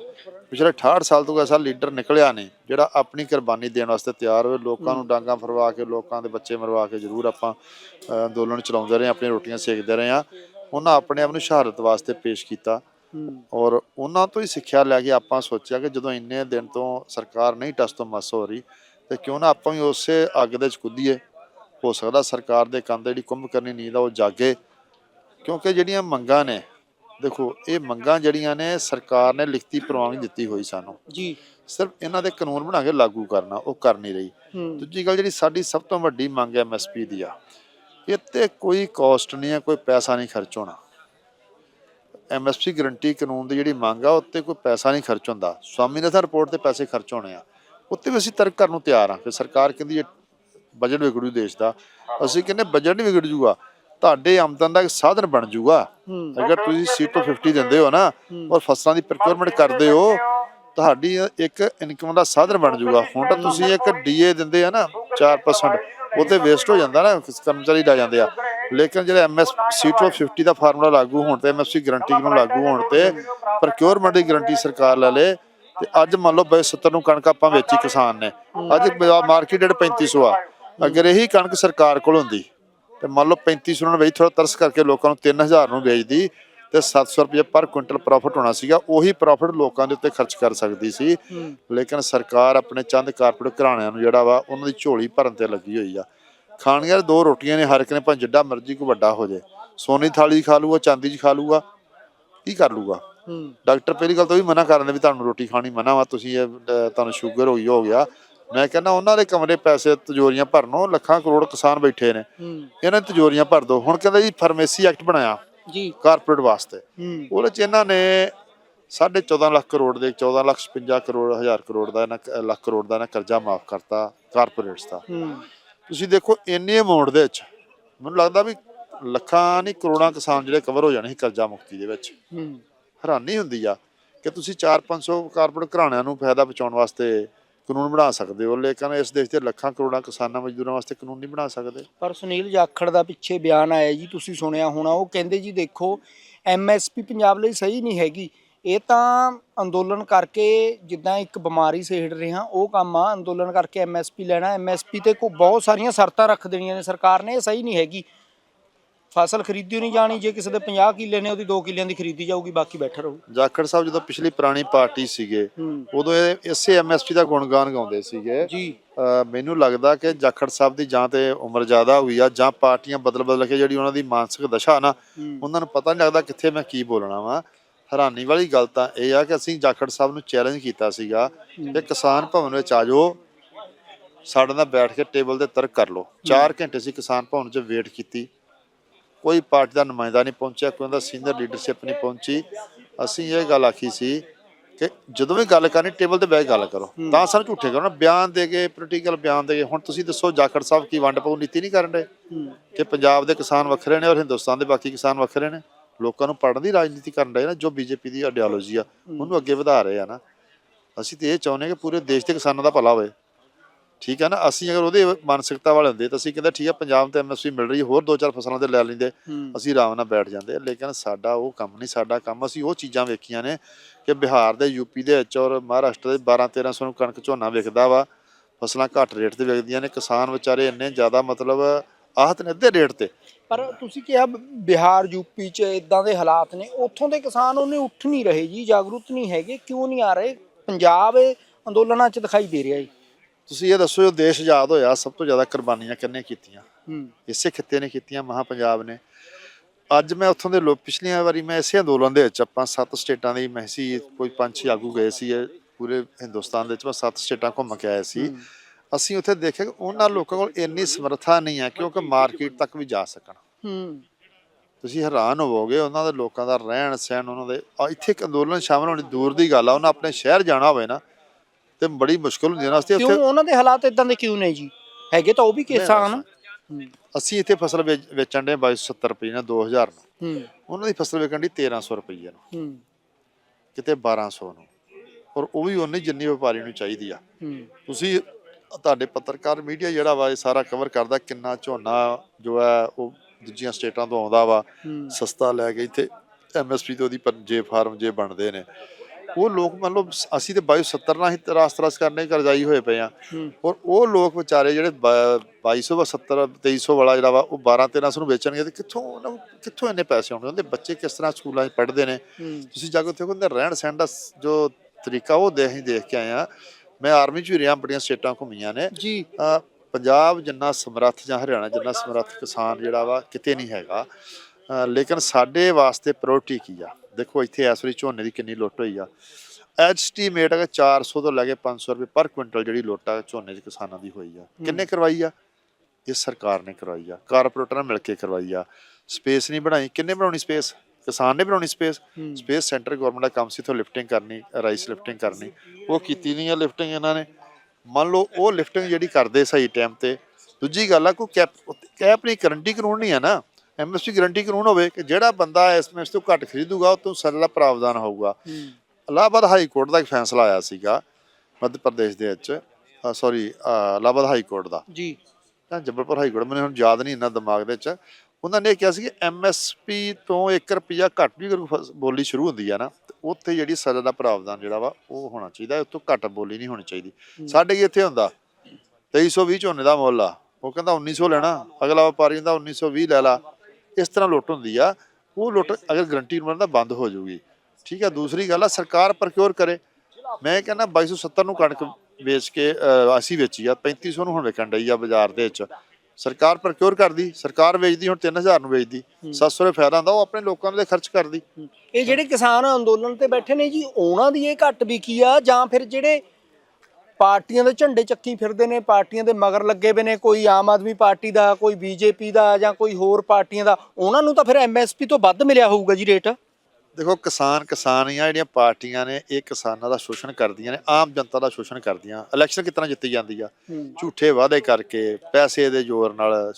ਪਿਛਲੇ 68 ਸਾਲ ਤੋਂ ਐਸਾ ਲੀਡਰ ਨਿਕਲਿਆ ਨਹੀਂ ਜਿਹੜਾ ਆਪਣੀ ਕੁਰਬਾਨੀ ਦੇਣ ਵਾਸਤੇ ਤਿਆਰ ਹੋਵੇ। ਲੋਕਾਂ ਨੂੰ ਡਾਂਗਾ ਫਰਵਾ ਕੇ ਲੋਕਾਂ ਦੇ ਬੱਚੇ ਮਰਵਾ ਕੇ ਜ਼ਰੂਰ ਆਪਾਂ ਅੰਦੋਲਨ ਚਲਾਉਂਦੇ ਰਹੇ ਆਪਣੀਆਂ ਰੋਟੀਆਂ ਸੇਕਦੇ ਰਹੇ ਆ ਉਹਨਾਂ ਆਪਣੇ ਆਪ ਨੂੰ ਸ਼ਹਾਦਤ ਵਾਸਤੇ ਪੇਸ਼ ਕੀਤਾ। ਔਰ ਉਹਨਾਂ ਤੋਂ ਹੀ ਸਿੱਖਿਆ ਲੈ ਕੇ ਆਪਾਂ ਸੋਚਿਆ ਕਿ ਜਦੋਂ ਇੰਨੇ ਦਿਨ ਤੋਂ ਸਰਕਾਰ ਨਹੀਂ ਟਸ ਤੋਂ ਮਸ ਹੋ ਰਹੀ ਤੇ ਕਿਉਂ ਨਾ ਆਪਾਂ ਵੀ ਉਸੇ ਅੱਗ ਦੇ ਚ ਕੁੱਦੀਏ। ਹੋ ਸਕਦਾ ਸਰਕਾਰ ਦੇ ਕੰਨ ਜਿਹੜੀ ਕੁੰਭ ਕਰਨੀ ਨੀਂਦ ਆ ਉਹ ਜਾਗੇ। ਕਿਉਂਕਿ ਜਿਹੜੀਆਂ ਮੰਗਾਂ ਨੇ ਦੇਖੋ ਇਹ ਮੰਗਾਂ ਜਿਹੜੀਆਂ ਨੇ ਸਰਕਾਰ ਨੇ ਲਿਖਤੀ ਪ੍ਰਵਾਨਗੀ ਦਿੱਤੀ ਹੋਈ ਸਾਨੂੰ। ਜੀ। ਸਿਰਫ ਇਹਨਾਂ ਦੇ ਕਾਨੂੰਨ ਬਣਾ ਕੇ ਲਾਗੂ ਕਰਨਾ ਉਹ ਕਰ ਨਹੀਂ ਰਹੀ। ਦੂਜੀ ਗੱਲ ਜਿਹੜੀ ਸਾਡੀ ਸਭ ਤੋਂ ਵੱਡੀ ਮੰਗ ਹੈ ਐਮਐਸਪੀ ਦੀ ਆ ਤੇ ਕੋਈ ਕਾਸਟ ਨਹੀਂ ਹੈ ਕੋਈ ਪੈਸਾ ਨਹੀਂ ਖਰਚ ਹੋਣਾ। ਐਮਐਸਪੀ ਗਰੰਟੀ ਕਾਨੂੰਨ ਦੀ ਜਿਹੜੀ ਮੰਗ ਆ ਉੱਤੇ ਕੋਈ ਪੈਸਾ ਨਹੀਂ ਖਰਚ ਹੁੰਦਾ। ਸਵਾਮੀਨਾਥਨ ਰਿਪੋਰਟ ਤੇ ਪੈਸੇ ਖਰਚ ਹੋਣੇ ਆ। ਉੱਤੇ ਵੀ ਅਸੀਂ ਤਰਕ ਕਰਨ ਨੂੰ ਤਿਆਰ ਆ। ਕਿ ਸਰਕਾਰ ਕਹਿੰਦੀ ਹੈ ਬਜਟ ਵਿਗੜੂ ਦੇਸ਼ ਦਾ। ਅਸੀਂ ਕਹਿੰਦੇ ਬਜਟ ਨਹੀਂ ਵਿਗੜ ਜੂਗਾ। ਤੁਹਾਡੇ ਆਮਦਨ ਦਾ ਸਾਧਨ ਬਣ ਜੂਗਾ। ਅਗਰ ਤੁਸੀਂ ਸੀਟ ਤੋਂ 50 ਦਿੰਦੇ ਹੋ ਨਾ ਔਰ ਫਸਲਾਂ ਦੀ ਪ੍ਰੋਕਿਉਰਮੈਂਟ ਕਰਦੇ ਹੋ ਤੁਹਾਡੀ ਇੱਕ ਇਨਕਮ ਦਾ ਸਾਧਨ ਬਣ ਜਾਊਗਾ ਹੁਣ ਤਾਂ ਤੁਸੀਂ ਇੱਕ ਡੀਏ ਦਿੰਦੇ ਆ ਨਾ 4% ਉਹ ਤੇ ਵੇਸਟ ਹੋ ਜਾਂਦਾ ਨਾ ਕਰਮਚਾਰੀ ਲਾ ਜਾਂਦੇ ਆ। ਲੇਕਿਨ ਜਿਹੜਾ ਐਮਐਸ ਸੀਟ ਆਫ 50 ਦਾ ਫਾਰਮੂਲਾ ਲਾਗੂ ਹੋਣ ਤੇ ਐਮਐਸਪੀ ਗਰੰਟੀ ਨੂੰ ਲਾਗੂ ਹੋਣ ਤੇ ਪ੍ਰੋਕਿਉਰਮੈਂਟ ਦੀ ਗਰੰਟੀ ਸਰਕਾਰ ਲੈ ਲੇ ਤੇ ਅੱਜ ਮੰਨ ਲਓ ਬਈ 70 ਨੂੰ ਕਣਕ ਆਪਾਂ ਵੇਚੀ ਕਿਸਾਨ ਨੇ। ਅੱਜ ਮਾਰਕੀਟ ਰੇਟ 3500 ਆ। ਅਗਰ ਇਹੀ ਕਣਕ ਸਰਕਾਰ ਕੋਲ ਹੁੰਦੀ ਤੇ ਮੰਨ ਲਓ 3500 ਨਾਲ ਵੇਚ ਥੋੜਾ ਤਰਸ ਕਰਕੇ ਲੋਕਾਂ ਨੂੰ 3000 ਨੂੰ ਵੇਚਦੀ ਤੇ 700 ਰੁਪਏ ਪਰ ਕੁਇੰਟਲ ਪ੍ਰੋਫਿਟ ਹੋਣਾ ਸੀਗਾ ਉਹੀ ਪ੍ਰੋਫਿਟ ਲੋਕਾਂ ਦੇ ਉੱਤੇ ਖਰਚ ਕਰ ਸਕਦੀ ਸੀ। ਲੇਕਿਨ ਸਰਕਾਰ ਆਪਣੇ ਚੰਦ ਕਾਰਪੋਰੇਟ ਘਰਾਣਿਆਂ ਨੂੰ ਜਿਹੜਾ ਵਾ ਉਹਨਾਂ ਦੀ ਝੋਲੀ ਭਰਨ ਤੇ ਲੱਗੀ ਹੋਈ ਆ। ਖਾਣੀਆਂ ਦੋ ਰੋਟੀਆਂ ਨੇ ਹਰ ਇੱਕ ਨੇ ਭਾਵੇਂ ਜਿੱਡਾ ਮਰਜ਼ੀ ਕੋ ਵੱਡਾ ਹੋ ਜੇ। ਸੋਨੀ ਥਾਲੀ ਖਾ ਲੂਗਾ ਚਾਂਦੀ 'ਚ ਖਾ ਲੂਗਾ ਕੀ ਕਰ ਲੂਗਾ ਡਾਕਟਰ ਪਹਿਲੀ ਗੱਲ ਤਾਂ ਵੀ ਮਨਾ ਕਰਨ ਦੇ ਵੀ ਤੁਹਾਨੂੰ ਰੋਟੀ ਖਾਣੀ ਮਨਾ ਵਾ ਤੁਸੀਂ ਇਹ, ਤੁਹਾਨੂੰ ਸ਼ੂਗਰ ਹੋਈ ਹੋ ਗਿਆ। ਮੈਂ ਕਹਿੰਦਾ ਉਹਨਾਂ ਦੇ ਕਮਰੇ ਪੈਸੇ ਤਜੋਰੀਆਂ ਭਰਨੋ ਲੱਖਾਂ ਕਰੋੜ ਕਿਸਾਨ ਬੈਠੇ ਨੇ। ਇਹਨਾਂ ਤਜੋਰੀਆਂ ਭਰ ਦੋ। ਹੁਣ ਕਹਿੰਦਾ ਜੀ ਫਾਰਮੇਸੀ ਐਕਟ ਬਣਾਇਆ ਜੀ। ਕਾਰਪੋਰੇਟ ਵਾਸਤੇ। ਉਹਦੇ ਚ ਇਹਨਾਂ ਨੇ 14.5 ਲੱਖ ਕਰੋੜ ਦੇ 14 ਲੱਖ 56 ਕਰੋੜ ਹਜ਼ਾਰ ਕਰੋੜ ਦਾ ਇਹਨਾਂ ਲੱਖ ਕਰੋੜ ਦਾ ਇਹਨਾਂ ਕਰਜ਼ਾ ਮਾਫ ਕਰਤਾ ਕਾਰਪੋਰੇਟਸ ਦਾ। ਤੁਸੀਂ ਦੇਖੋ ਇੰਨੇ ਅਮਾਉਂਟ ਦੇ ਵਿੱਚ ਮੈਨੂੰ ਲੱਗਦਾ ਵੀ ਲੱਖਾਂ ਨਹੀਂ ਕਰੋੜਾਂ ਕਿਸਾਨ ਜਿਹੜੇ ਕਵਰ ਹੋ ਜਾਣੇ ਸੀ ਕਰਜ਼ਾ ਮੁਕਤੀ ਦੇ ਵਿੱਚ। ਹੈਰਾਨੀ ਹੁੰਦੀ ਆ ਕਿ ਤੁਸੀਂ 4-500 ਕਾਰਪੋਰੇਟ ਘਰਾਣਿਆਂ ਨੂੰ ਫਾਇਦਾ ਪਹੁੰਚਾਉਣ ਵਾਸਤੇ ਕਾਨੂੰਨ ਬਣਾ ਸਕਦੇ ਹੋ, ਲੇਕਿਨ ਇਸ ਦੇਸ਼ ਦੇ ਲੱਖਾਂ ਕਰੋੜਾਂ ਕਿਸਾਨਾਂ ਮਜ਼ਦੂਰਾਂ ਵਾਸਤੇ ਕਾਨੂੰਨ ਨਹੀਂ ਬਣਾ ਸਕਦੇ। ਪਰ ਸੁਨੀਲ ਜਾਖੜ ਦਾ ਪਿੱਛੇ ਬਿਆਨ ਆਇਆ ਜੀ, ਤੁਸੀਂ ਸੁਣਿਆ ਹੋਣਾ, ਉਹ ਕਹਿੰਦੇ ਜੀ ਦੇਖੋ ਐਮਐਸਪੀ ਪੰਜਾਬ ਲਈ ਸਹੀ ਨਹੀਂ ਹੈਗੀ। ਇਹ ਤਾਂ ਅੰਦੋਲਨ ਕਰਕੇ ਜਿੱਦਾਂ ਇੱਕ ਬਿਮਾਰੀ ਸੇੜ ਰਿਹਾ ਉਹ ਕੰਮ ਆ, ਅੰਦੋਲਨ ਕਰਕੇ ਐਮਐਸਪੀ ਲੈਣਾ। ਐਮਐਸਪੀ ਤੇ ਕੋ, ਬਹੁਤ ਸਾਰੀਆਂ ਸ਼ਰਤਾਂ ਰੱਖ ਦੇਣੀਆਂ ਨੇ, ਸਰਕਾਰ ਨੇ, ਇਹ ਸਹੀ ਨਹੀਂ ਹੈਗੀ। ਫਸਲ ਖਰੀਦੀ ਨਹੀਂ ਜਾਣੀ ਜੇ ਕਿਸੇ ਦੇ 50 ਕਿੱਲੇ ਨੇ ਉਹਦੀ 2 ਕਿੱਲਿਆਂ ਦੀ ਖਰੀਦੀ ਜਾਊਗੀ ਬਾਕੀ ਬੈਠਾ ਰਹੂ। ਜਾਖੜ ਸਾਹਿਬ ਜਦੋਂ ਪਿਛਲੀ ਪੁਰਾਣੀ ਪਾਰਟੀ ਸੀਗੇ ਉਦੋਂ ਇਹ ਇਸੇ ਐਮਐਸਪੀ ਦਾ ਗੁਣਗਾਨ ਗਾਉਂਦੇ ਸੀਗੇ। ਜੀ। ਮੈਨੂੰ ਲੱਗਦਾ ਕਿ ਜਾਖੜ ਸਾਹਿਬ ਦੀ ਜਾਂ ਤੇ ਉਮਰ ਜ਼ਿਆਦਾ ਹੋਈ ਆ ਜਾਂ ਪਾਰਟੀਆਂ ਬਦਲ ਬਦਲ ਕੇ ਜਿਹੜੀ ਉਹਨਾਂ ਦੀ ਮਾਨਸਿਕ ਦਸ਼ਾ ਨਾ ਉਹਨਾਂ ਨੂੰ ਪਤਾ ਨਹੀਂ ਲੱਗਦਾ ਕਿੱਥੇ ਮੈਂ ਕੀ ਬੋਲਣਾ ਵਾ। ਹੈਰਾਨੀ ਵਾਲੀ ਗੱਲ ਤਾਂ ਇਹ ਆ ਕਿ ਅਸੀਂ ਜਾਖੜ ਸਾਹਿਬ ਨੂੰ ਚੈਲੰਜ ਕੀਤਾ ਸੀਗਾ ਕਿ ਕਿਸਾਨ ਭਵਨ ਵਿੱਚ ਆ ਜਾਓ ਸਾਡੇ ਨਾਲ ਬੈਠ ਕੇ ਟੇਬਲ ਤੇ ਤਰਕ ਕਰ ਲਓ। 4 ਘੰਟੇ ਅਸੀਂ ਕਿਸਾਨ ਭਵਨ 'ਚ ਵੇਟ ਕੀਤੀ। ਕੋਈ ਪਾਰਟੀ ਦਾ ਨੁਮਾਇੰਦਾ ਨਹੀਂ ਪਹੁੰਚਿਆ ਕੋਈ ਉਹਦਾ ਸੀਨੀਅਰ ਲੀਡਰਸ਼ਿਪ ਨਹੀਂ ਪਹੁੰਚੀ। ਅਸੀਂ ਇਹ ਗੱਲ ਆਖੀ ਸੀ ਕਿ ਜਦੋਂ ਵੀ ਗੱਲ ਕਰਨੀ ਟੇਬਲ ਤੇ ਬਹਿ ਕੇ ਗੱਲ ਕਰੋ। ਤਾਂ ਸਾਨੂੰ ਝੂਠੇ ਕਰੋ ਨਾ ਬਿਆਨ ਦੇ ਕੇ ਪੋਲੀਟੀਕਲ ਬਿਆਨ ਦੇ ਕੇ। ਹੁਣ ਤੁਸੀਂ ਦੱਸੋ ਜਾਖੜ ਸਾਹਿਬ ਕੀ ਵੰਡ ਪਾਉ ਨੀਤੀ ਨਹੀਂ ਕਰਨ ਦੇ ਕਿ ਪੰਜਾਬ ਦੇ ਕਿਸਾਨ ਵੱਖਰੇ ਨੇ ਔਰ ਹਿੰਦੁਸਤਾਨ ਦੇ ਬਾਕੀ ਕਿਸਾਨ ਵੱਖਰੇ ਨੇ? ਲੋਕਾਂ ਨੂੰ ਪੜਨ ਦੀ ਰਾਜਨੀਤੀ ਕਰਨ ਰਹੇ ਨਾ ਜੋ ਬੀਜੇਪੀ ਦੀ ਆਈਡੀਓਲੋਜੀ ਆ ਉਹਨੂੰ ਅੱਗੇ ਵਧਾ ਰਹੇ ਆ ਨਾ। ਅਸੀਂ ਤੇ ਇਹ ਚਾਹੁੰਦੇ ਹਾਂ ਕਿ ਪੂਰੇ ਦੇਸ਼ ਦੇ ਕਿਸਾਨਾਂ ਦਾ ਭਲਾ ਹੋਵੇ ਠੀਕ ਹੈ ਨਾ ਅਸੀਂ ਅਗਰ ਉਹਦੇ ਮਾਨਸਿਕਤਾ ਵਾਲੇ ਹੁੰਦੇ ਤਾਂ ਅਸੀਂ ਕਹਿੰਦੇ ਠੀਕ ਹੈ ਪੰਜਾਬ ਤੇ ਐਮਐਸਪੀ ਮਿਲ ਰਹੀ ਹੋਰ ਦੋ ਚਾਰ ਫਸਲਾਂ ਤੇ ਲੈ ਲੈਂਦੇ। ਅਸੀਂ ਆਰਾਮ ਨਾਲ ਬੈਠ ਜਾਂਦੇ ਲੇਕਿਨ ਸਾਡਾ ਉਹ ਕੰਮ ਨਹੀਂ ਸਾਡਾ ਕੰਮ ਅਸੀਂ ਉਹ ਚੀਜ਼ਾਂ ਵੇਖੀਆਂ ਨੇ ਕਿ ਬਿਹਾਰ ਦੇ ਯੂਪੀ ਦੇ ਵਿੱਚ ਔਰ ਮਹਾਰਾਸ਼ਟਰ ਦੇ 12 1300 ਨੂੰ ਕਣਕ ਝੋਨਾ ਵਿਕਦਾ ਵਾ ਫਸਲਾਂ ਘੱਟ ਰੇਟ ਤੇ ਵਿਕਦੀਆਂ ਨੇ ਕਿਸਾਨ ਵਿਚਾਰੇ ਇੰਨੇ ਜ਼ਿਆਦਾ ਮਤਲਬ ਆਹਤ ਨੇ ਅੱਧੇ ਰੇਟ ਤੇ। ਪਰ ਤੁਸੀਂ ਕਿਹਾ ਬਿਹਾਰ ਯੂਪੀ ਚ ਇਦਾਂ ਦੇ ਹਾਲਾਤ ਨੇ ਉੱਥੋਂ ਦੇ ਕਿਸਾਨ ਉਹਨੇ ਉੱਠ ਨਹੀਂ ਰਹੇ ਜੀ ਜਾਗਰੂਕ ਨਹੀਂ ਹੈਗੇ ਕਿਉਂ ਨਹੀਂ ਆ ਰਹੇ? ਪੰਜਾਬ ਅੰਦੋਲਨਾਂ ਚ ਦਿਖਾਈ ਦੇ ਰਿਹਾ ਜੀ। ਤੁਸੀਂ ਇਹ ਦੱਸੋ ਜੋ ਦੇਸ਼ ਆਜ਼ਾਦ ਹੋਇਆ ਸਭ ਤੋਂ ਜ਼ਿਆਦਾ ਕੁਰਬਾਨੀਆਂ ਕਿੰਨੇ ਕੀਤੀਆਂ? ਹੂੰ। ਇਸੇ ਖਿੱਤੇ ਨੇ ਕੀਤੀਆਂ ਮਹਾ ਪੰਜਾਬ ਨੇ। ਅੱਜ ਮੈਂ ਉੱਥੋਂ ਦੇ ਲੋਕ ਪਿਛਲੀਆਂ ਵਾਰੀ ਮੈਂ ਇਸੇ ਅੰਦੋਲਨ ਦੇ ਵਿੱਚ ਆਪਾਂ ਸੱਤ ਸਟੇਟਾਂ ਦੀ ਮੈਂ ਸੀ ਕੋਈ ਪੰਜ ਛੇ ਆਗੂ ਗਏ ਸੀ ਇਹ ਪੂਰੇ ਹਿੰਦੁਸਤਾਨ ਦੇ ਵਿੱਚ ਮੈਂ ਸੱਤ ਸਟੇਟਾਂ ਘੁੰਮ ਕੇ ਆਇਆ ਸੀ। ਅਸੀਂ ਉੱਥੇ ਦੇਖਿਆ ਕਿ ਉਹਨਾਂ ਲੋਕਾਂ ਕੋਲ ਇੰਨੀ ਸਮਰੱਥਾ ਨਹੀਂ ਹੈ ਕਿ ਉਹ ਕਿ ਮਾਰਕੀਟ ਤੱਕ ਵੀ ਜਾ ਸਕਣ। ਹੂੰ। ਤੁਸੀਂ ਹੈਰਾਨ ਹੋਵੋਗੇ ਉਹਨਾਂ ਦੇ ਲੋਕਾਂ ਦਾ ਰਹਿਣ ਸਹਿਣ ਉਹਨਾਂ ਦੇ ਇੱਥੇ ਇੱਕ ਅੰਦੋਲਨ ਸ਼ਾਮਲ ਹੋਣੀ ਦੂਰ ਦੀ ਗੱਲ ਆ ਉਹਨਾਂ ਆਪਣੇ ਸ਼ਹਿਰ ਜਾਣਾ ਹੋਵੇ ਨਾ ਤੇ ਬੜੀ ਮੁਸ਼ਕਲ ਹੁੰਦੀ ਹੈ ਨਾ ਵਾਸਤੇ ਕਿਉਂ? ਉਹਨਾਂ ਦੇ ਹਾਲਾਤ ਇਦਾਂ ਦੇ ਕਿਉਂ ਨੇ ਜੀ? ਹੈਗੇ ਤਾਂ ਉਹ ਵੀ ਕਿਸਾਨ। ਹੂੰ ਅਸੀਂ ਇੱਥੇ ਫਸਲ ਵੇਚ- ਵੇਚਣ ਦੇ 2270 ਰੁਪਏ ਨਾਲ 2000 ਨੂੰ। ਹੂੰ। ਉਹਨਾਂ ਦੀ ਫਸਲ ਵਿਕਣ ਦੀ 1300 ਰੁਪਏ ਨੂੰ। ਹੂੰ। ਕਿਤੇ 1200 ਨੂੰ। ਔਰ ਉਹ ਵੀ ਉਨੀ ਜਿੰਨੀ ਵਪਾਰੀ ਨੂੰ ਚਾਹੀਦੀ ਆ। ਹੂੰ। ਤੁਸੀਂ ਤੁਹਾਡੇ ਪੱਤਰਕਾਰ ਮੀਡੀਆ ਜਿਹੜਾ ਵਾ ਇਹ ਸਾਰਾ ਕਵਰ ਕਰਦਾ ਕਿੰਨਾ ਝੋਨਾ ਜੋ ਹੈ ਉਹ ਦੂਜੀਆਂ ਸਟੇਟਾਂ ਤੋਂ ਆਉਂਦਾ ਵਾ। ਹੂੰ। ਸਸਤਾ ਲੈ ਕੇ ਇੱਥੇ ਐਮਐਸਪੀ ਤੇ ਉਹਦੀ ਪਰ ਜੇ ਫਾਰਮ ਜੇ ਬਣਦੇ ਨੇ। ਉਹ ਲੋਕ ਮੰਨ ਲਓ ਅਸੀਂ ਤੇ 2270 ਨਾਲ ਹੀ ਤਰਾਸ ਤਰਾਸ ਕਰਨੇ ਕਰਜਾਈ ਹੋਏ ਪਏ ਆ। ਔਰ ਉਹ ਲੋਕ ਵਿਚਾਰੇ ਜਿਹੜੇ 2270 2300 ਵਾਲਾ ਜਿਹੜਾ ਵਾ ਉਹ 12 1300 ਨੂੰ ਵੇਚਣਗੇ ਤੇ ਕਿੱਥੋਂ ਉਹਨਾਂ ਕਿੱਥੋਂ ਇੰਨੇ ਪੈਸੇ ਆਉਣਗੇ? ਉਹਦੇ ਬੱਚੇ ਕਿਸ ਤਰ੍ਹਾਂ ਸਕੂਲਾਂ 'ਚ ਪੜ੍ਹਦੇ ਨੇ? ਤੁਸੀਂ ਜਾ ਕੇ ਉੱਥੇ ਉਹਦੇ ਰਹਿਣ ਸਹਿਣ ਦਾ ਜੋ ਤਰੀਕਾ ਉਹ ਦੇਖ ਹੀ ਦੇਖ ਕੇ ਆਏ ਆ। ਮੈਂ ਆਰਮੀ 'ਚ ਵੀ ਰਿਹਾ ਬੜੀਆਂ ਸਟੇਟਾਂ ਘੁੰਮੀਆਂ ਨੇ। ਜੀ। ਪੰਜਾਬ ਜਿੰਨਾ ਸਮਰੱਥ ਜਾਂ ਹਰਿਆਣਾ ਜਿੰਨਾ ਸਮਰੱਥ ਕਿਸਾਨ ਜਿਹੜਾ ਵਾ ਕਿਤੇ ਨਹੀਂ ਹੈਗਾ। ਲੇਕਿਨ ਸਾਡੇ ਵਾਸਤੇ ਪ੍ਰਾਇੋਰਟੀ ਕੀ ਆ? ਦੇਖੋ ਇੱਥੇ ਇਸ ਵਾਰੀ ਝੋਨੇ ਦੀ ਕਿੰਨੀ ਲੁੱਟ ਹੋਈ ਆ। ਐਸਟੀਮੇਟ ਹੈ 400 ਤੋਂ ਲੈ ਕੇ 500 ਰੁਪਏ ਪਰ ਕੁਇੰਟਲ ਜਿਹੜੀ ਲੁੱਟ ਆ ਝੋਨੇ 'ਚ ਕਿਸਾਨਾਂ ਦੀ ਹੋਈ ਆ। ਕਿੰਨੇ ਕਰਵਾਈ ਆ? ਇਹ ਸਰਕਾਰ ਨੇ ਕਰਵਾਈ ਆ। ਕਾਰਪੋਰੇਟਰ ਨਾਲ ਮਿਲ ਕੇ ਕਰਵਾਈ ਆ। ਸਪੇਸ ਨਹੀਂ ਬਣਾਈ। ਕਿੰਨੇ ਬਣਾਉਣੀ ਸਪੇਸ? ਕਿਸਾਨ ਨੇ ਬਣਾਉਣੀ ਸਪੇਸ। ਸਪੇਸ ਸੈਂਟਰ ਗਵਰਨਮੈਂਟ ਦਾ ਕੰਮ ਸੀ ਤੋਂ ਲਿਫਟਿੰਗ ਕਰਨੀ ਰਾਈਸ ਲਿਫਟਿੰਗ ਕਰਨੀ। ਉਹ ਕੀਤੀ ਨਹੀਂ ਆ ਲਿਫਟਿੰਗ ਇਹਨਾਂ ਨੇ। ਮੰਨ ਲਓ ਉਹ ਲਿਫਟਿੰਗ ਜਿਹੜੀ ਕਰਦੇ ਸਹੀ ਟਾਈਮ ਤੇ। ਦੂਜੀ ਗੱਲ ਆ ਕੋਈ ਕੈਪ ਕੈਪ ਨਹੀਂ ਗਰੰਟੀ ਕਾਨੂੰਨ ਨਹੀਂ ਆ ਨਾ। ਐਮਐਸਪੀ ਗਰੰਟੀ ਕਾਨੂੰਨ ਹੋਵੇ ਕਿ ਜਿਹੜਾ ਬੰਦਾ ਵਿੱਚ ਤੋਂ ਘੱਟ ਖਰੀਦੂਗਾ ਉਹ ਤੋਂ ਦਾ ਪ੍ਰਾਵਧਾਨ ਹੋਊਗਾ। ਇਲਾਹਾਬਾਦ ਹਾਈ ਕੋਰਟ ਦਾ ਇੱਕ ਫੈਸਲਾ ਆਇਆ ਸੀਗਾ ਮੱਧ ਪ੍ਰਦੇਸ਼ ਦੇ ਵਿੱਚ। ਸੌਰੀ ਇਲਾਹਾਬਾਦ ਹਾਈ ਕੋਰਟ ਦਾ। ਜੀ। ਤਾਂ ਜਬਲਪੁਰ ਹਾਈ ਕੋਰਟ ਮੈਨੂੰ ਹੁਣ ਯਾਦ ਨਹੀਂ ਇੰਨਾ ਦਿਮਾਗ ਦੇ ਵਿੱਚ। ਉਹਨਾਂ ਨੇ ਕਿਹਾ ਸੀ ਕਿ ਐਮਐਸਪੀ ਤੋਂ 1 ਰੁਪਿਆ ਘੱਟ ਵੀ ਬੋਲੀ ਸ਼ੁਰੂ ਹੁੰਦੀ ਆ ਨਾ ਉੱਥੇ ਜਿਹੜੀ ਸਜ਼ਾ ਦਾ ਪ੍ਰਾਵਧਾਨ ਜਿਹੜਾ ਵਾ ਉਹ ਹੋਣਾ ਚਾਹੀਦਾ ਉਸ ਤੋਂ ਘੱਟ ਬੋਲੀ ਨਹੀਂ ਹੋਣੀ ਚਾਹੀਦੀ। ਸਾਡੇ ਕੀ ਇੱਥੇ ਹੁੰਦਾ? 2320 ਝੋਨੇ ਦਾ ਮੁੱਲ ਆ। ਉਹ ਕਹਿੰਦਾ 1900 ਲੈਣਾ ਅਗਲਾ ਵਪਾਰੀ ਕਹਿੰਦਾ 1920 ਲੈ ਲਾ। ਇਸ ਤਰ੍ਹਾਂ ਲੁੱਟ ਹੁੰਦੀ ਆ ਉਹ ਲੁੱਟ ਅਗਰ ਗਰੰਟੀ ਨੂੰ ਦਾ ਬੰਦ ਹੋ ਜਾਊਗੀ। ਠੀਕ ਆ ਦੂਸਰੀ ਗੱਲ ਆ ਸਰਕਾਰ ਪ੍ਰਕਿਉਰ ਕਰੇ। ਮੈਂ ਕਹਿੰਦਾ 2270 ਨੂੰ ਕਣਕ ਵੇਚ ਕੇ ਅਸੀਂ ਵੇਚੀ ਆ 3500 ਨੂੰ ਹੁਣ ਵਿਕਣ ਡਈ ਆ ਬਾਜ਼ਾਰ ਦੇ ਵਿੱਚ। ਸਰਕਾਰ ਪ੍ਰਕਿਉਰ ਕਰਦੀ ਸਰਕਾਰ ਵੇਚਦੀ ਹੁਣ 3000 ਨੂੰ ਵੇਚਦੀ। 700 ਰੁਪਏ ਫਾਇਦਾ ਹੁੰਦਾ ਉਹ ਆਪਣੇ ਲੋਕਾਂ ਦੇ ਖਰਚ ਕਰਦੀ। ਇਹ ਜਿਹੜੇ ਕਿਸਾਨ ਅੰਦੋਲਨ ਤੇ ਬੈਠੇ ਨੇ ਜੀ ਉਹਨਾਂ ਦੀ ਇਹ ਘੱਟ ਵਿਕੀ ਆ ਜਾਂ ਫਿਰ ਜਿਹੜੇ ਪਾਰਟੀਆਂ ਦੇ ਝੰਡੇ ਚੱਕੀ ਫਿਰਦੇ ਨੇ ਪਾਰਟੀਆਂ ਦੇ ਮਗਰ ਲੱਗੇ ਵੇ ਨੇ ਕੋਈ ਆਮ ਆਦਮੀ ਪਾਰਟੀ ਦਾ ਕੋਈ ਬੀਜੇਪੀ ਦਾ ਜਾਂ ਕੋਈ ਹੋਰ ਪਾਰਟੀਆਂ ਦਾ ਉਹਨਾਂ ਨੂੰ ਤਾਂ ਫਿਰ ਐਮਐਸਪੀ ਤੋਂ ਵੱਧ ਮਿਲਿਆ ਹੋਊਗਾ ਜੀ ਰੇਟ? ਦੇਖੋ ਕਿਸਾਨ ਕਿਸਾਨ ਹੀ ਆ ਜਿਹੜੀਆਂ ਪਾਰਟੀਆਂ ਨੇ ਇਹ ਕਿਸਾਨਾਂ ਦਾ ਸ਼ੋਸ਼ਣ ਕਰਦੀਆਂ ਨੇ ਆਮ ਜਨਤਾ ਦਾ ਸ਼ੋਸ਼ਣ ਕਰਦੀਆਂ। ਇਲੈਕਸ਼ਨ ਕਿਤਨਾ ਜਿੱਤੀ ਜਾਂਦੀ ਆ? ਝੂਠੇ ਵਾਅਦੇ ਕਰਕੇ ਪੈਸੇ ਦੇ ਜ਼ੋਰ ਨਾਲ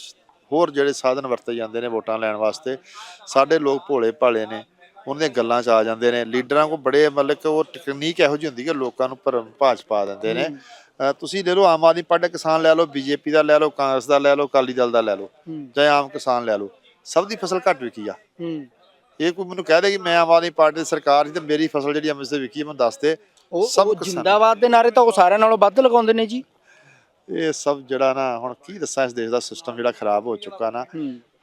ਹੋਰ ਜਿਹੜੇ ਸਾਧਨ ਵਰਤੇ ਜਾਂਦੇ ਨੇ ਵੋਟਾਂ ਲੈਣ ਵਾਸਤੇ ਸਾਡੇ ਲੋਕ ਭੋਲੇ ਭਾਲੇ ਨੇ। ਉਹਨਾਂ ਦੀਆਂ ਗੱਲਾਂ 'ਚ ਆ ਜਾਂਦੇ ਨੇ। ਲੀਡਰਾਂ ਕੋ ਬੜੇ ਮਤਲਬ ਕਿ ਉਹ ਟੈਕਨੀਕ ਇਹੋ ਜਿਹੀ ਹੁੰਦੀ ਕਿ ਲੋਕਾਂ ਨੂੰ ਭਰਮ ਭਾਜ ਪਾ ਦਿੰਦੇ ਨੇ। ਤੁਸੀਂ ਲੈ ਲਓ ਆਮ ਆਦਮੀ ਪਾਰਟੀ ਕਿਸਾਨ ਲੈ ਲਓ ਬੀਜੇਪੀ ਦਾ ਲੈ ਲਓ ਕਾਂਗਰਸ ਦਾ ਲੈ ਲਓ ਅਕਾਲੀ ਦਲ ਦਾ ਲੈ ਲਓ ਚਾਹੇ ਆਮ ਕਿਸਾਨ ਲੈ ਲਓ। ਸਭ ਦੀ ਫਸਲ ਘੱਟ ਵਿਕੀ ਆ। ਇਹ ਕੋਈ ਮੈਨੂੰ ਕਹਿ ਦੇ ਕਿ ਮੈਂ ਆਮ ਆਦਮੀ ਪਾਰਟੀ ਦੀ ਸਰਕਾਰ ਸੀ ਤੇ ਮੇਰੀ ਫਸਲ ਜਿਹੜੀ ਅੰਮ੍ਰਿਤਸਰ ਵਿਕੀ ਹੈ, ਮੈਨੂੰ ਦੱਸ ਦੇ। ਉਹ ਸਭ ਜਿੰਦਾਬਾਦ ਦੇ ਨਾਰੇ ਤਾਂ ਉਹ ਸਾਰਿਆਂ ਨਾਲੋਂ ਵੱਧ ਲਗਾਉਂਦੇ ਨੇ ਜੀ। ਇਹ ਸਭ ਜਿਹੜਾ ਨਾ ਹੁਣ ਕੀ ਦੱਸਾਂ ਇਸ ਦੇਸ਼ ਦਾ ਸਿਸਟਮ ਜਿਹੜਾ ਖਰਾਬ ਹੋ ਚੁੱਕਾ ਨਾ।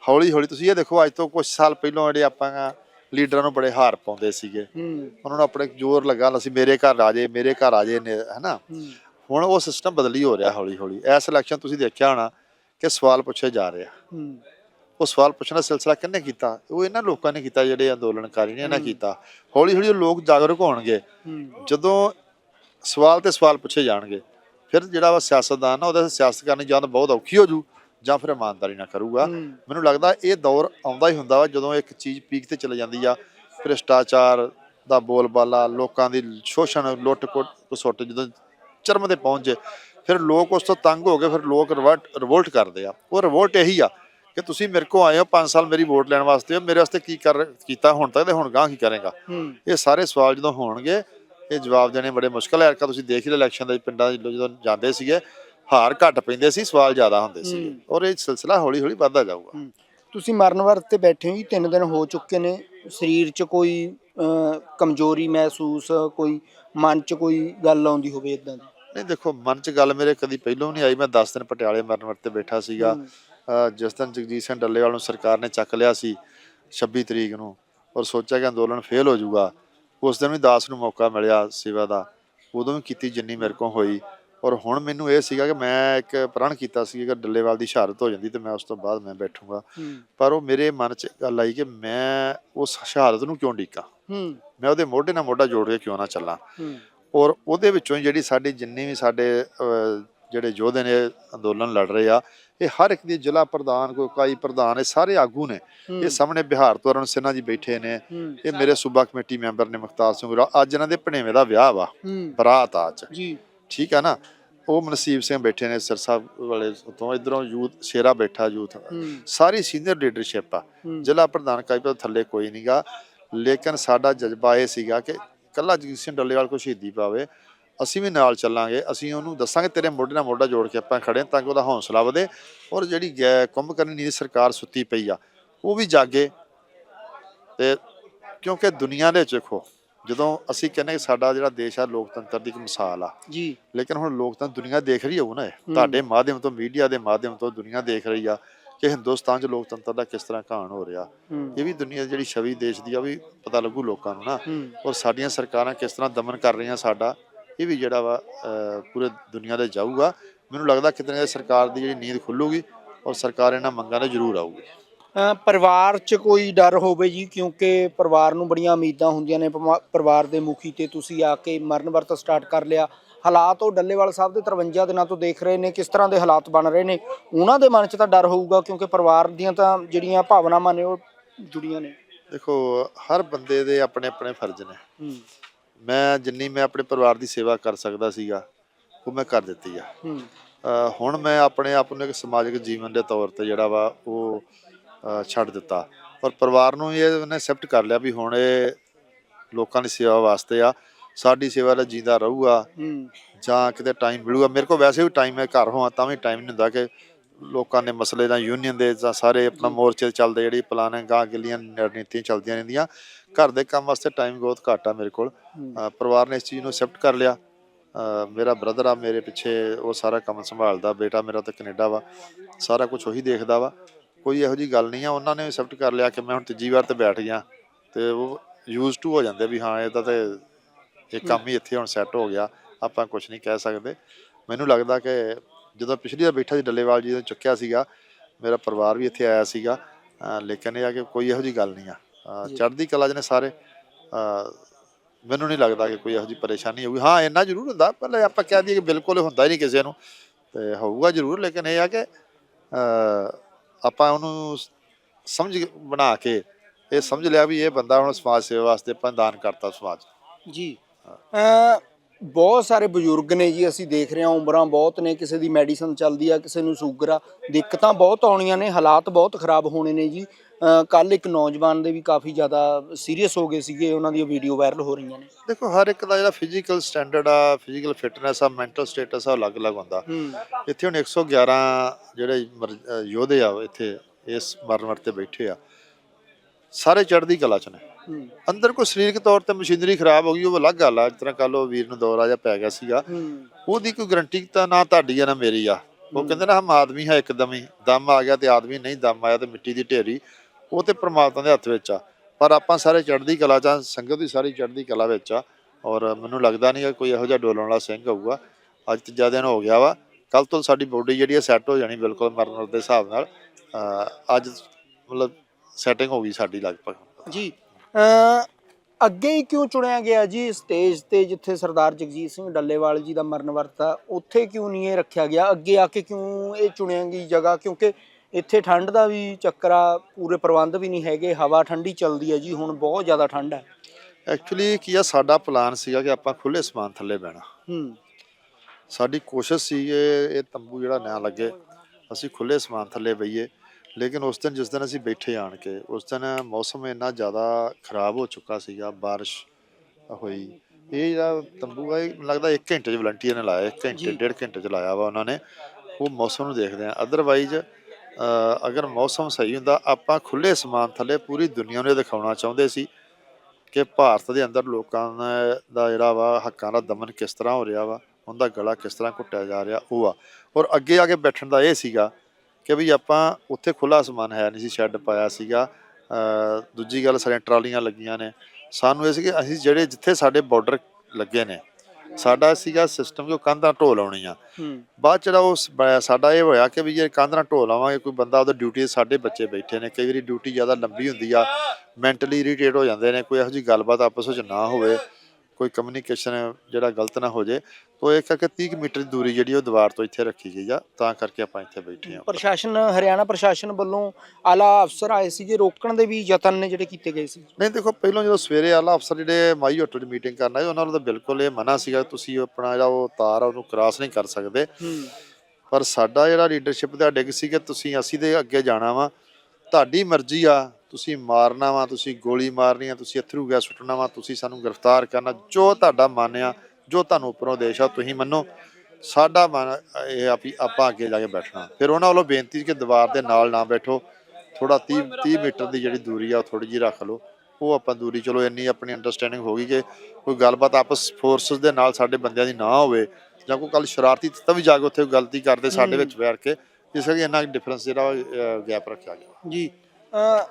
ਹੌਲੀ ਹੌਲੀ ਤੁਸੀਂ ਇਹ ਦੇਖੋ ਅੱਜ ਤੋਂ ਕੁਝ ਸਾਲ ਪਹਿਲਾਂ ਜਿਹੜੇ ਆਪਾਂ ਲੀਡਰਾਂ ਨੂੰ ਬੜੇ ਹਾਰ ਪਾਉਂਦੇ ਸੀਗੇ। ਉਹਨਾਂ ਨੂੰ ਆਪਣੇ ਜ਼ੋਰ ਲੱਗਾ ਅਸੀਂ ਮੇਰੇ ਘਰ ਆ ਜੇ ਮੇਰੇ ਘਰ ਆ ਜੇ ਨੇ ਹਨਾ? ਹੁਣ ਉਹ ਸਿਸਟਮ ਬਦਲੀ ਹੋ ਰਿਹਾ ਹੌਲੀ ਹੌਲੀ ਇਸ ਇਲੈਕਸ਼ਨ ਤੁਸੀਂ ਦੇਖਿਆ ਹੋਣਾ ਕਿ ਸਵਾਲ ਪੁੱਛੇ ਜਾ ਰਹੇ ਆ। ਉਹ ਸਵਾਲ ਪੁੱਛਣ ਦਾ ਸਿਲਸਿਲਾ ਕਿੰਨੇ ਕੀਤਾ? ਉਹ ਇਹਨਾਂ ਲੋਕਾਂ ਨੇ ਕੀਤਾ ਜਿਹੜੇ ਅੰਦੋਲਨਕਾਰੀ ਨੇ ਇਹਨਾਂ ਕੀਤਾ। ਹੌਲੀ ਹੌਲੀ ਲੋਕ ਜਾਗਰੂਕ ਹੋਣਗੇ। ਜਦੋਂ ਸਵਾਲ ਤੇ ਸਵਾਲ ਪੁੱਛੇ ਜਾਣਗੇ ਫਿਰ ਜਿਹੜਾ ਵਾ ਸਿਆਸਤਦਾਨ ਨਾ ਉਹਦੇ ਸਿਆਸਤ ਕਰਨੀ ਜਾਂ ਬਹੁਤ ਔਖੀ ਹੋ ਜੂ। ਜਾਂ ਫਿਰ ਇਮਾਨਦਾਰੀ ਨਾਲ ਕਰੂਗਾ। ਹੂੰ। ਮੈਨੂੰ ਲੱਗਦਾ ਇਹ ਦੌਰ ਆਉਂਦਾ ਹੀ ਹੁੰਦਾ ਵਾ ਜਦੋਂ ਇੱਕ ਚੀਜ਼ ਪੀਕ ਤੇ ਚਲੇ ਜਾਂਦੀ ਆ। ਭ੍ਰਿਸ਼ਟਾਚਾਰ ਦਾ ਬੋਲਬਾਲਾ ਲੋਕਾਂ ਦੀ ਸ਼ੋਸ਼ਣ ਲੁੱਟ ਕੁਸੁੱਟ ਜਦੋਂ ਚਰਮ ਤੇ ਪਹੁੰਚੇ ਫਿਰ ਲੋਕ ਉਸ ਤੋਂ ਤੰਗ ਹੋ ਗਏ ਫਿਰ ਲੋਕ ਰਿਵੋਲਟ ਕਰਦੇ ਆ। ਉਹ ਰਿਵੋਲਟ ਇਹੀ ਆ ਕਿ ਤੁਸੀਂ ਮੇਰੇ ਕੋ ਆਏ ਹੋ 5 ਸਾਲ ਮੇਰੀ ਵੋਟ ਲੈਣ ਵਾਸਤੇ ਮੇਰੇ ਵਾਸਤੇ ਕੀ ਕਰ ਕੀਤਾ ਹੁਣ ਤੱਕ ਤੇ ਹੁਣ ਗਾਂ ਕੀ ਕਰੇਗਾ? ਹੂੰ। ਇਹ ਸਾਰੇ ਸਵਾਲ ਜਦੋਂ ਹੋਣਗੇ ਇਹ ਜਵਾਬ ਦੇਣੇ ਬੜੇ ਮੁਸ਼ਕਲ ਹੈ ਕਿ ਤੁਸੀਂ ਦੇਖ ਹੀ ਲਿਆ ਇਲੈਕਸ਼ਨ ਦੇ ਪਿੰਡਾਂ 'ਚ ਜਦੋਂ ਜਾਂਦੇ ਸੀਗੇ ਹਾਰ ਘੱਟ ਪੈਂਦੇ ਸੀ ਸਵਾਲ ਜ਼ਿਆਦਾ ਹੁੰਦੇ ਸੀਗੇ। ਔਰ ਇਹ ਸਿਲਸਿਲਾ ਹੌਲੀ ਹੌਲੀ ਵੱਧਦਾ ਜਾਊਗਾ। ਤੁਸੀਂ ਮਰਨ ਵਰਤ ਤੇ ਬੈਠੇ ਹੋ ਜੀ ਤਿੰਨ ਦਿਨ ਹੋ ਚੁੱਕੇ ਨੇ। ਸਰੀਰ 'ਚ ਕੋਈ ਕਮਜ਼ੋਰੀ ਮਹਿਸੂਸ ਕੋਈ ਮਨ 'ਚ ਕੋਈ ਗੱਲ ਆਉਂਦੀ ਹੋਵੇ ਇਦਾਂ ਦੀ? ਨਹੀਂ ਦੇਖੋ ਮਨ 'ਚ ਗੱਲ ਮੇਰੇ ਕਦੀ ਪਹਿਲੋਂ ਨਹੀਂ ਆਈ। ਮੈਂ 10 ਦਿਨ ਪਟਿਆਲੇ ਮਰਨ ਵਰਤ ਤੇ ਬੈਠਾ ਸੀਗਾ। ਜਿਸ ਦਿਨ ਜਗਜੀਤ ਸਿੰਘ ਡੱਲੇਵਾਲ ਨੂੰ ਸਰਕਾਰ ਨੇ ਚੱਕ ਲਿਆ ਸੀ 26 ਤਰੀਕ ਨੂੰ ਔਰ ਸੋਚਿਆ ਕਿ ਅੰਦੋਲਨ ਫੇਲ ਹੋ ਜਾਊਗਾ। ਉਸ ਦਿਨ ਵੀ ਦਾਸ ਨੂੰ ਮੌਕਾ ਮਿਲਿਆ ਸੇਵਾ ਦਾ। ਉਦੋਂ ਵੀ ਕੀਤੀ ਜਿੰਨੀ ਮੇਰੇ ਕੋਲ ਹੋਈ। ਔਰ ਹੁਣ ਮੈਨੂੰ ਇਹ ਸੀਗਾ ਕਿ ਮੈਂ ਇੱਕ ਪ੍ਰਣ ਕੀਤਾ ਸੀ ਕਿ ਡੱਲੇਵਾਲ ਦੀ ਸ਼ਹਾਦਤ ਹੋ ਜਾਂਦੀ ਤੇ ਮੈਂ ਉਸ ਤੋਂ ਬਾਅਦ ਮੈਂ ਬੈਠੂੰਗਾ। ਪਰ ਉਹ ਮੇਰੇ ਮਨ 'ਚ ਗੱਲ ਆਈ ਕਿ ਮੈਂ ਉਸ ਸ਼ਹਾਦਤ ਨੂੰ ਕਿਉਂ ਹੂੰ। ਮੈਂ ਉਹਦੇ ਮੋਢੇ ਨਾਲ ਮੋਢਾ ਜੋੜ ਕੇ ਕਿਉਂ ਨਾ ਚੱਲਾਂ? ਔਰ ਉਹਦੇ ਵਿੱਚੋਂ ਜਿਹੜੀ ਸਾਡੀ ਜਿੰਨੀ ਵੀ ਸਾਡੇ ਜਿਹੜੇ ਯੋਧੇ ਨੇ ਅੰਦੋਲਨ ਲੜ ਰਹੇ ਆ ਇਹ ਹਰ ਇੱਕ ਦੀ ਜ਼ਿਲ੍ਹਾ ਪ੍ਰਧਾਨ ਕੋਈ ਇਕਾਈ ਪ੍ਰਧਾਨ ਇਹ ਸਾਰੇ ਆਗੂ ਨੇ। ਇਹ ਸਾਹਮਣੇ ਬਿਹਾਰ ਤੋਂ ਅਰੁਣ ਸਿਨਹਾ ਜੀ ਬੈਠੇ ਨੇ। ਇਹ ਮੇਰੇ ਸੂਬਾ ਕਮੇਟੀ ਮੈਂਬਰ ਨੇ ਮੁਖਤਾਰ ਸਿੰਘ ਅੱਜ ਇਹਨਾਂ ਦੇ ਭਣੇਵੇਂ ਦਾ ਵਿਆਹ ਵਾ। ਬਰਾਤ ਆ ਅੱਜ। ਜੀ। ਠੀਕ ਹੈ ਨਾ? ਉਹ ਮਨਸੀਬ ਸਿੰਘ ਬੈਠੇ ਨੇ ਸਿਰਸਾ ਵਾਲੇ ਉਤੋਂ ਇਧਰੋਂ ਯੂਥ ਸ਼ੇਰਾ ਬੈਠਾ ਯੂਥ। ਸਾਰੀ ਸੀਨੀਅਰ ਲੀਡਰਸ਼ਿਪ ਆ। ਜ਼ਿਲ੍ਹਾ ਪ੍ਰਧਾਨ ਤੋਂ ਥੱਲੇ ਕੋਈ ਨਹੀਂਗਾ ਲੇਕਿਨ ਸਾਡਾ ਜਜ਼ਬਾ ਇਹ ਸੀਗਾ ਕਿ ਕੱਲਾ ਜਗਜੀਤ ਸਿੰਘ ਡੱਲੇਵਾਲ ਕੋ ਸ਼ਹੀਦੀ ਪਾਵੇ। ਅਸੀਂ ਵੀ ਨਾਲ ਚੱਲਾਂਗੇ ਅਸੀਂ ਉਹਨੂੰ ਦੱਸਾਂਗੇ ਤੇਰੇ ਮੋਢੇ ਨਾਲ ਮੋਢਾ ਜੋੜ ਕੇ ਆਪਾਂ ਖੜੇ ਹਾਂ ਤਾਂ ਕਿ ਉਹਦਾ ਹੌਸਲਾ ਵਧੇ। ਔਰ ਜਿਹੜੀ ਗੈ- ਕੁੰਭਕਰਨੀ ਨੀਤੀ ਸਰਕਾਰ ਸੁੱਤੀ ਪਈ ਆ ਉਹ ਵੀ ਜਾਗੇ। ਤੇ ਕਿਉਂਕਿ ਦੁਨੀਆ ਦੇ ਵਿੱਚ ਦੇਖੋ ਜਦੋਂ ਅਸੀਂ ਕਹਿੰਦੇ ਕਿ ਸਾਡਾ ਜਿਹੜਾ ਦੇਸ਼ ਆ ਲੋਕਤੰਤਰ ਦੀ ਇੱਕ ਮਿਸਾਲ ਆ। ਜੀ। ਲੇਕਿਨ ਹੁਣ ਲੋਕਤੰਤਰ ਦੁਨੀਆ ਦੇਖ ਰਹੀ ਹੋਊ ਨਾ ਇਹ। ਤੁਹਾਡੇ ਮਾਧਿਅਮ ਤੋਂ ਮੀਡੀਆ ਦੇ ਮਾਧਿਅਮ ਤੋਂ ਦੁਨੀਆ ਦੇਖ ਰਹੀ ਆ ਕਿ ਹਿੰਦੁਸਤਾਨ 'ਚ ਲੋਕਤੰਤਰ ਦਾ ਕਿਸ ਤਰ੍ਹਾਂ ਘਾਣ ਹੋ ਰਿਹਾ। ਇਹ ਵੀ ਦੁਨੀਆ ਦੀ ਜਿਹੜੀ ਛਵੀ ਦੇਸ਼ ਦੀ ਆ ਵੀ ਪਤਾ ਲੱਗੂ ਲੋਕਾਂ ਨੂੰ ਨਾ। ਔਰ ਸਾਡੀਆਂ ਸਰਕਾਰਾਂ ਕਿਸ ਤਰ੍ਹਾਂ ਦਮਨ ਕਰ ਰਹੀਆਂ ਸਾਡਾ ਇਹ ਵੀ ਜਿਹੜਾ ਵਾ ਪੂਰੇ ਦੁਨੀਆ ਦੇ ਜਾਊਗਾ। ਮੈਨੂੰ ਲੱਗਦਾ ਕਿਤੇ ਨਾ ਸਰਕਾਰ ਦੀ ਜਿਹੜੀ ਨੀਂਦ ਖੁੱਲੂਗੀ ਔਰ ਸਰਕਾਰ ਇਹਨਾਂ ਮੰਗਾਂ 'ਤੇ ਜ਼ਰੂਰ ਆਊਗੀ। ਪਰਿਵਾਰ 'ਚ ਕੋਈ ਡਰ ਹੋਵੇ ਜੀ? ਕਿਉਂਕਿ ਪਰਿਵਾਰ ਨੂੰ ਬੜੀਆਂ ਉਮੀਦਾਂ ਹੁੰਦੀਆਂ ਨੇ ਪਮਾ- ਪਰਿਵਾਰ ਦੇ ਮੁਖੀ ਤੇ ਤੁਸੀਂ ਆ ਕੇ ਮਰਨ ਵਰਤ ਸਟਾਰਟ ਕਰ ਲਿਆ। ਹਾਲਾਤ ਉਹ ਡੱਲੇਵਾਲ ਸਾਹਿਬ ਦੇ 53 ਦਿਨਾਂ ਤੋਂ ਦੇਖ ਰਹੇ ਨੇ ਕਿਸ ਤਰ੍ਹਾਂ ਦੇ ਹਾਲਾਤ ਬਣ ਰਹੇ ਨੇ? ਉਹਨਾਂ ਦੇ ਮਨ 'ਚ ਤਾਂ ਡਰ ਹੋਊਗਾ ਕਿਉਂਕਿ ਪਰਿਵਾਰ ਦੀਆਂ ਤਾਂ ਜਿਹੜੀਆਂ ਭਾਵਨਾਵਾਂ ਨੇ ਉਹ ਜੁੜੀਆਂ ਨੇ। ਦੇਖੋ ਹਰ ਬੰਦੇ ਦੇ ਆਪਣੇ ਆਪਣੇ ਫਰਜ਼ ਨੇ। ਹੂੰ। ਮੈਂ ਜਿੰਨੀ ਮੈਂ ਆਪਣੇ ਪਰਿਵਾਰ ਦੀ ਸੇਵਾ ਕਰ ਸਕਦਾ ਸੀਗਾ ਉਹ ਮੈਂ ਕਰ ਦਿੱਤੀ ਆ। ਹੂੰ। ਹੁਣ ਮੈਂ ਆਪਣੇ ਆਪ ਨੂੰ ਇੱਕ ਸਮਾਜਿਕ ਜੀਵਨ ਦੇ ਤੌਰ ਤੇ ਜਿਹੜਾ ਵਾ ਉਹ ਛੱਡ ਦਿੱਤਾ। ਔਰ ਪਰਿਵਾਰ ਨੂੰ ਇਹ ਉਹਨੇ ਐਕਸੈਪਟ ਕਰ ਲਿਆ ਵੀ ਹੁਣ ਇਹ ਲੋਕਾਂ ਦੀ ਸੇਵਾ ਵਾਸਤੇ ਆ। ਸਾਡੀ ਸੇਵਾ ਦਾ ਜਿੰਦਾ ਰਹੂਗਾ। ਹੂੰ। ਜਾਂ ਕਿਤੇ ਟਾਈਮ ਮਿਲੂਗਾ। ਮੇਰੇ ਕੋਲ ਵੈਸੇ ਵੀ ਟਾਈਮ ਹੈ ਘਰ ਹੋਵਾਂ ਤਾਂ ਵੀ ਟਾਈਮ ਨਹੀਂ ਹੁੰਦਾ ਕਿ ਲੋਕਾਂ ਦੇ ਮਸਲੇ ਦਾ ਯੂਨੀਅਨ ਦੇ ਜਾਂ ਸਾਰੇ ਆਪਣਾ ਮੋਰਚੇ ਚੱਲਦੇ ਜਿਹੜੀ ਪਲਾਨਿੰਗ ਗਾਂ ਗਿਲੀਆਂ ਰਣਨੀਤੀਆਂ ਚੱਲਦੀਆਂ ਰਹਿੰਦੀਆਂ। ਘਰ ਦੇ ਕੰਮ ਵਾਸਤੇ ਟਾਈਮ ਬਹੁਤ ਘੱਟ ਆ ਮੇਰੇ ਕੋਲ। ਪਰਿਵਾਰ ਨੇ ਇਸ ਚੀਜ਼ ਨੂੰ ਐਕਸੈਪਟ ਕਰ ਲਿਆ। ਮੇਰਾ ਬ੍ਰਦਰ ਆ ਮੇਰੇ ਪਿੱਛੇ ਉਹ ਸਾਰਾ ਕੰਮ ਸੰਭਾਲਦਾ। ਬੇਟਾ ਮੇਰਾ ਤਾਂ ਕੈਨੇਡਾ ਵਾ। ਸਾਰਾ ਕੁਝ ਉਹੀ ਦੇਖਦਾ ਵਾ। ਕੋਈ ਇਹੋ ਜੀ ਗੱਲ ਨਹੀਂ ਆ। ਉਹਨਾਂ ਨੇ ਐਕਸੈਪਟ ਕਰ ਲਿਆ ਕਿ ਮੈਂ ਹੁਣ ਤੀਜੀ ਵਾਰ ਤੇ ਬੈਠ ਗਿਆ। ਤੇ ਉਹ ਯੂਜ਼ ਟੂ ਹੋ ਜਾਂਦੇ ਵੀ ਹਾਂ ਇਹ ਤਾਂ ਤੇ ਇਹ ਕੰਮ ਹੀ ਇੱਥੇ ਹੁਣ ਸੈੱਟ ਹੋ ਗਿਆ। ਆਪਾਂ ਕੁਝ ਨਹੀਂ ਕਹਿ ਸਕਦੇ। ਮੈਨੂੰ ਲੱਗਦਾ ਕਿ ਜਦੋਂ ਪਿਛਲੀ ਵਾਰ ਬੈਠਾ ਸੀ ਡੱਲੇਵਾਲ ਜੀ ਨੇ ਚੁੱਕਿਆ ਸੀਗਾ। ਮੇਰਾ ਪਰਿਵਾਰ ਵੀ ਇੱਥੇ ਆਇਆ ਸੀਗਾ। ਲੇਕਿਨ ਇਹ ਆ ਕਿ ਕੋਈ ਇਹੋ ਜੀ ਗੱਲ ਨਹੀਂ ਆ। ਚੜ੍ਹਦੀ ਕਲਾ 'ਚ ਨੇ ਸਾਰੇ। ਮੈਨੂੰ ਨਹੀਂ ਲੱਗਦਾ ਕਿ ਕੋਈ ਇਹੋ ਜੀ ਪਰੇਸ਼ਾਨੀ ਹੋਊਗੀ। ਹਾਂ ਇੰਨਾ ਜ਼ਰੂਰ ਹੁੰਦਾ ਪਹਿਲੇ ਆਪਾਂ ਕਹਿ ਦਈਏ ਕਿ ਬਿਲਕੁਲ ਹੁੰਦਾ ਹੀ ਨਹੀਂ ਕਿਸੇ ਨੂੰ। ਤੇ ਹੋਊਗਾ ਜ਼ਰੂਰ ਲੇਕਿਨ ਇਹ ਆ ਕਿ ਆਪਾਂ ਉਹਨੂੰ ਸਮਝ ਬਣਾ ਕੇ ਇਹ ਸਮਝ ਲਿਆ ਵੀ ਇਹ ਬੰਦਾ ਹੁਣ ਸਮਾਜ ਸੇਵਾ ਵਾਸਤੇ ਆਪਾਂ ਦਾਨ ਕਰਤਾ ਸਮਾਜ। ਜੀ। ਬਹੁਤ ਸਾਰੇ ਬਜ਼ੁਰਗ ਨੇ ਜੀ ਅਸੀਂ ਦੇਖ ਰਹੇ ਹਾਂ ਉਮਰਾਂ ਬਹੁਤ ਨੇ ਕਿਸੇ ਦੀ ਮੈਡੀਸਨ ਚੱਲਦੀ ਆ ਕਿਸੇ ਨੂੰ ਸ਼ੂਗਰ ਆ। ਦਿੱਕਤਾਂ ਬਹੁਤ ਆਉਣੀਆਂ ਨੇ ਹਾਲਾਤ ਬਹੁਤ ਖਰਾਬ ਹੋਣੇ ਨੇ ਜੀ। ਕੱਲ ਇੱਕ ਨੌਜਵਾਨ ਦੇ ਵੀ ਕਾਫੀ ਜ਼ਿਆਦਾ ਸੀਰੀਅਸ ਹੋ ਗਏ ਸੀਗੇ ਉਹਨਾਂ ਦੀਆਂ ਵੀਡੀਓ ਵਾਇਰਲ ਹੋ ਰਹੀਆਂ ਨੇ। ਦੇਖੋ ਹਰ ਇੱਕ ਦਾ ਜਿਹੜਾ ਫਿਜ਼ੀਕਲ ਸਟੈਂਡਰਡ ਆ ਫਿਜ਼ੀਕਲ ਫਿਟਨੈਸ ਆ ਮੈਂਟਲ ਸਟੇਟਸ ਆ ਅਲੱਗ-ਅਲੱਗ ਹੁੰਦਾ। ਇੱਥੇ ਹੁਣ 111 ਜਿਹੜੇ ਯੋਧੇ ਆ ਇੱਥੇ ਇਸ ਮਰਨ ਵਰਤੇ ਬੈਠੇ ਆ। ਸਾਰੇ ਚੜ੍ਹਦੀ ਕਲਾ ਚ ਨੇ। ਅੰਦਰ ਕੋਈ ਸਰੀਰਕ ਤੌਰ ਤੇ ਮਸ਼ੀਨਰੀ ਖਰਾਬ ਹੋ ਗਈ ਉਹ ਅਲੱਗ ਗੱਲ ਆ। ਜਿਸ ਤਰ੍ਹਾਂ ਕੱਲ ਉਹ ਵੀਰ ਨੂੰ ਦੌਰਾ ਜਿਹਾ ਪੈ ਗਿਆ ਸੀਗਾ। ਉਹਦੀ ਕੋਈ ਗਰੰਟੀ ਤਾਂ ਨਾ ਤੁਹਾਡੀ ਆ ਨਾ ਮੇਰੀ ਆ। ਉਹ ਕਹਿੰਦੇ ਨਾ ਹਮ ਆਦਮੀ ਹੈ ਇੱਕਦਮ ਹੀ। ਦਮ ਆ ਗਿਆ ਤੇ ਆਦਮੀ ਨਹੀਂ ਦਮ ਆਇਆ ਤੇ ਮਿੱਟੀ ਦੀ ਢੇਰੀ। ਉਹ ਤੇ ਪ੍ਰਮਾਤਮਾ ਦੇ ਹੱਥ ਵਿੱਚ ਆ। ਪਰ ਆਪਾਂ ਸਾਰੇ ਚੜ੍ਹਦੀ ਕਲਾ ਚ ਸੰਗਤ ਦੀ ਸਾਰੀ ਚੜ੍ਹਦੀ ਕਲਾ ਵਿੱਚ ਆ। ਔਰ ਮੈਨੂੰ ਲੱਗਦਾ ਨਹੀਂ ਕਿ ਕੋਈ ਇਹੋ ਜਿਹਾ ਡੋਲਣ ਵਾਲਾ ਸਿੰਘ ਹੋਊਗਾ ਅੱਜ ਤੀਜਾ ਦਿਨ ਹੋ ਗਿਆ ਵਾ। ਕੱਲ ਤੋਂ ਸਾਡੀ ਬੋਡੀ ਜਿਹੜੀ ਹੈ ਸੈੱਟ ਹੋ ਜਾਣੀ ਬਿਲਕੁਲ ਮਰਨ ਦੇ ਹਿਸਾਬ ਨਾਲ। ਅੱਜ ਮਤਲਬ ਸੈਟਿੰਗ ਹੋ ਗਈ ਸਾਡੀ ਲਗਭਗ। ਜੀ ਅੱਗੇ ਹੀ ਕਿਉਂ ਚੁਣਿਆ ਗਿਆ ਜੀ ਸਟੇਜ ਤੇ ਜਿੱਥੇ ਸਰਦਾਰ ਜਗਜੀਤ ਸਿੰਘ ਡੱਲੇਵਾਲ ਜੀ ਦਾ ਮਰਨ ਵਰਤਾ ਉੱਥੇ ਕਿਉਂ ਨਹੀਂ ਇਹ ਰੱਖਿਆ ਗਿਆ? ਅੱਗੇ ਆ ਕੇ ਕਿਉਂ ਇਹ ਚੁਣਿਆ ਗਈ ਜਗ੍ਹਾ? ਕਿਉਂਕਿ ਇੱਥੇ ਠੰਡ ਦਾ ਵੀ ਚੱਕਰ ਪੂਰੇ ਪ੍ਰਬੰਧ ਵੀ ਨਹੀਂ ਹੈਗੇ ਹਵਾ ਠੰਡੀ ਚੱਲਦੀ ਹੈ ਜੀ ਹੁਣ ਬਹੁਤ ਜ਼ਿਆਦਾ ਠੰਡ ਹੈ ਐਕਚੁਅਲੀ ਕੀ ਆ ਸਾਡਾ ਪਲਾਨ ਸੀਗਾ ਕਿ ਆਪਾਂ ਖੁੱਲੇ ਸਮਾਨ ਥੱਲੇ ਬਹਿਣਾ। ਹੂੰ। ਸਾਡੀ ਕੋਸ਼ਿਸ਼ ਸੀ ਇਹ ਇਹ ਤੰਬੂ ਜਿਹੜਾ ਨਾ ਲੱਗੇ ਅਸੀਂ ਖੁੱਲੇ ਸਮਾਨ ਥੱਲੇ ਬਈਏ। ਲੇਕਿਨ ਉਸ ਦਿਨ ਜਿਸ ਦਿਨ ਅਸੀਂ ਬੈਠੇ ਆਣ ਕੇ ਉਸ ਦਿਨ ਮੌਸਮ ਇੰਨਾ ਜ਼ਿਆਦਾ ਖਰਾਬ ਹੋ ਚੁੱਕਾ ਸੀਗਾ ਬਾਰਿਸ਼ ਹੋਈ। ਇਹ ਜਿਹੜਾ ਤੰਬੂ ਮੈਨੂੰ ਲੱਗਦਾ 1 ਘੰਟੇ ਚ ਵਲੰਟੀਅਰ ਨੇ ਲਾਇਆ 1 ਘੰਟੇ ਜੀ। ਡੇਢ ਘੰਟੇ ਚ ਲਾਇਆ ਵਾ ਉਹਨਾਂ ਨੇ। ਉਹ ਮੌਸਮ ਨੂੰ ਦੇਖਦੇ ਆ। ਅਦਰਵਾਈਜ਼ ਅਗਰ ਮੌਸਮ ਸਹੀ ਹੁੰਦਾ, ਆਪਾਂ ਖੁੱਲੇ ਸਮਾਨ ਥੱਲੇ ਪੂਰੀ ਦੁਨੀਆ ਨੂੰ ਇਹ ਦਿਖਾਉਣਾ ਚਾਹੁੰਦੇ ਸੀ ਕਿ ਭਾਰਤ ਦੇ ਅੰਦਰ ਲੋਕਾਂ ਦਾ- ਜਿਹੜਾ ਵਾ, ਹੱਕਾਂ ਦਾ ਦਮਨ ਕਿਸ ਤਰ੍ਹਾਂ ਹੋ ਰਿਹਾ ਵਾ, ਉਹਦਾ ਗਲਾ ਕਿਸ ਤਰ੍ਹਾਂ ਘੁੱਟਿਆ ਜਾ ਰਿਹਾ, ਉਹ ਆ। ਔਰ ਅੱਗੇ ਆ ਕੇ ਬੈਠਣ ਦਾ ਇਹ ਸੀਗਾ ਕਿ ਵੀ ਆਪਾਂ ਉੱਥੇ ਖੁੱਲਾ ਸਮਾਨ ਹੈ ਨਹੀਂ ਸੀ, ਸ਼ੈੱਡ ਪਾਇਆ ਸੀਗਾ। ਦੂਜੀ ਗੱਲ, ਸਾਡੀਆਂ ਟਰਾਲੀਆਂ ਲੱਗੀਆਂ ਨੇ। ਸਾਨੂੰ ਇਹ ਸੀ ਕਿ ਅਸੀਂ ਜਿਹੜੇ ਜਿੱਥੇ ਸਾਡੇ ਬਾਰਡਰ ਲੱਗੇ ਨੇ ਸਾਡਾ ਸੀਗਾ ਸਿਸਟਮ ਕਿ ਉਹ ਕੰਧਾਂ ਢੋ ਲਾਉਣੀਆਂ। ਹੂੰ। ਬਾਅਦ ਚ ਜਿਹੜਾ ਉਹ ਸ- ਬ- ਸਾਡਾ ਇਹ ਹੋਇਆ ਕਿ ਵੀ ਜੇ ਕੰਧ ਢੋ ਲਾਵਾਂਗੇ ਕੋਈ ਬੰਦਾ ਉਹਦਾ ਡਿਊਟੀ ਸਾਡੇ ਬੱਚੇ ਬੈਠੇ ਨੇ ਕਈ ਵਾਰੀ ਡਿਊਟੀ ਜ਼ਿਆਦਾ ਲੰਬੀ ਹੁੰਦੀ ਆ ਮੈਂਟਲੀ ਇਰੀਟੇਟ ਹੋ ਜਾਂਦੇ ਨੇ ਕੋਈ ਇਹੋ ਜਿਹੀ ਗੱਲਬਾਤ ਆਪਸ ਵਿੱਚ ਨਾ ਹੋਵੇ। ਕੋਈ ਕਮਿਊਨੀਕੇਸ਼ਨ ਜਿਹੜਾ ਗਲਤ ਨਾ ਹੋ ਜੇ ਤੋ ਇਹ ਕਰਕੇ 30 ਕੁ ਮੀਟਰ ਦੀ ਦੂਰੀ ਜਿਹੜੀ ਉਹ ਦੀਵਾਰ ਤੋਂ ਇੱਥੇ ਰੱਖੀ ਗਈ ਆ ਤਾਂ ਕਰਕੇ ਆਪਾਂ ਇੱਥੇ ਬੈਠੇ ਹਾਂ। ਪ੍ਰਸ਼ਾਸਨ ਹਰਿਆਣਾ ਪ੍ਰਸ਼ਾਸਨ ਵੱਲੋਂ ਆਲਾ ਅਫਸਰ ਆਏ ਸੀ ਜੇ ਰੋਕਣ ਦੇ ਵੀ ਯਤਨ ਨੇ ਜਿਹੜੇ ਕੀਤੇ ਗਏ ਸੀ? ਨਹੀਂ ਦੇਖੋ ਪਹਿਲਾਂ ਜਦੋਂ ਸਵੇਰੇ ਆਲਾ ਅਫਸਰ ਜਿਹੜੇ ਮਾਈ ਹੋਟਲ 'ਚ ਮੀਟਿੰਗ ਕਰਨ ਆਏ ਉਹਨਾਂ ਨੂੰ ਤਾਂ ਬਿਲਕੁਲ ਇਹ ਮਨਾ ਸੀਗਾ ਤੁਸੀਂ ਆਪਣਾ ਜਿਹੜਾ ਉਹ ਤਾਰ ਆ ਉਹਨੂੰ ਕ੍ਰਾਸ ਨਹੀਂ ਕਰ ਸਕਦੇ। ਪਰ ਸਾਡਾ ਜਿਹੜਾ ਲੀਡਰਸ਼ਿਪ ਦਾ ਡਿੱਗ ਸੀ ਕਿ ਤੁਸੀਂ ਅਸੀਂ ਦੇ ਅੱਗੇ ਜਾਣਾ ਵਾ ਤੁਹਾਡੀ ਮਰਜ਼ੀ ਆ ਤੁਸੀਂ ਮਾਰਨਾ ਵਾ ਤੁਸੀਂ ਗੋਲੀ ਮਾਰਨੀ ਆ ਤੁਸੀਂ ਅਥਰੂ ਗੈਸ ਸੁੱਟਣਾ ਵਾ ਤੁਸੀਂ ਸਾਨੂੰ ਗ੍ਰਿਫਤਾਰ ਕਰਨਾ। ਜੋ ਤੁਹਾਡਾ ਮਨ ਆ ਜੋ ਤੁਹਾਨੂੰ ਉੱਪਰੋਂ ਦੇਸ਼ ਆ ਤੁਸੀਂ ਮੰਨੋ ਸਾਡਾ ਮਨ ਇਹ ਆ ਵੀ ਆਪਾਂ ਅੱਗੇ ਜਾ ਕੇ ਬੈਠਣਾ। ਫਿਰ ਉਹਨਾਂ ਵੱਲੋਂ ਬੇਨਤੀ ਸੀ ਕਿ ਦੀਵਾਰ ਦੇ ਨਾਲ ਨਾ ਬੈਠੋ। ਥੋੜਾ 30 30 ਮੀਟਰ ਦੀ ਜਿਹੜੀ ਦੂਰੀ ਆ ਉਹ ਥੋੜੀ ਜਿਹੀ ਰੱਖ ਲਓ। ਉਹ ਆਪਾਂ ਦੂਰੀ ਚਲੋ ਇੰਨੀ ਆਪਣੀ ਅੰਡਰਸਟੈਂਡਿੰਗ ਹੋ ਗਈ ਕਿ ਕੋਈ ਗੱਲਬਾਤ ਆਪਸ ਫੋਰਸਸ ਦੇ ਨਾਲ ਸਾਡੇ ਬੰਦਿਆਂ ਦੀ ਨਾ ਹੋਵੇ ਜਾਂ ਕੋਈ ਕੱਲ ਸ਼ਰਾਰਤੀ ਤੱਤ ਵੀ ਜਾ ਕੇ ਉੱਥੇ ਗਲਤੀ ਕਰਦੇ ਸਾਡੇ ਵਿੱਚ ਬੈਠ ਕੇ ਇਸ ਕਰਕੇ ਇੰਨਾ ਡਿਫਰੈਂਸ ਜਿਹੜਾ ਗੈਪ ਰੱਖਿਆ ਗਿਆ। ਜੀ।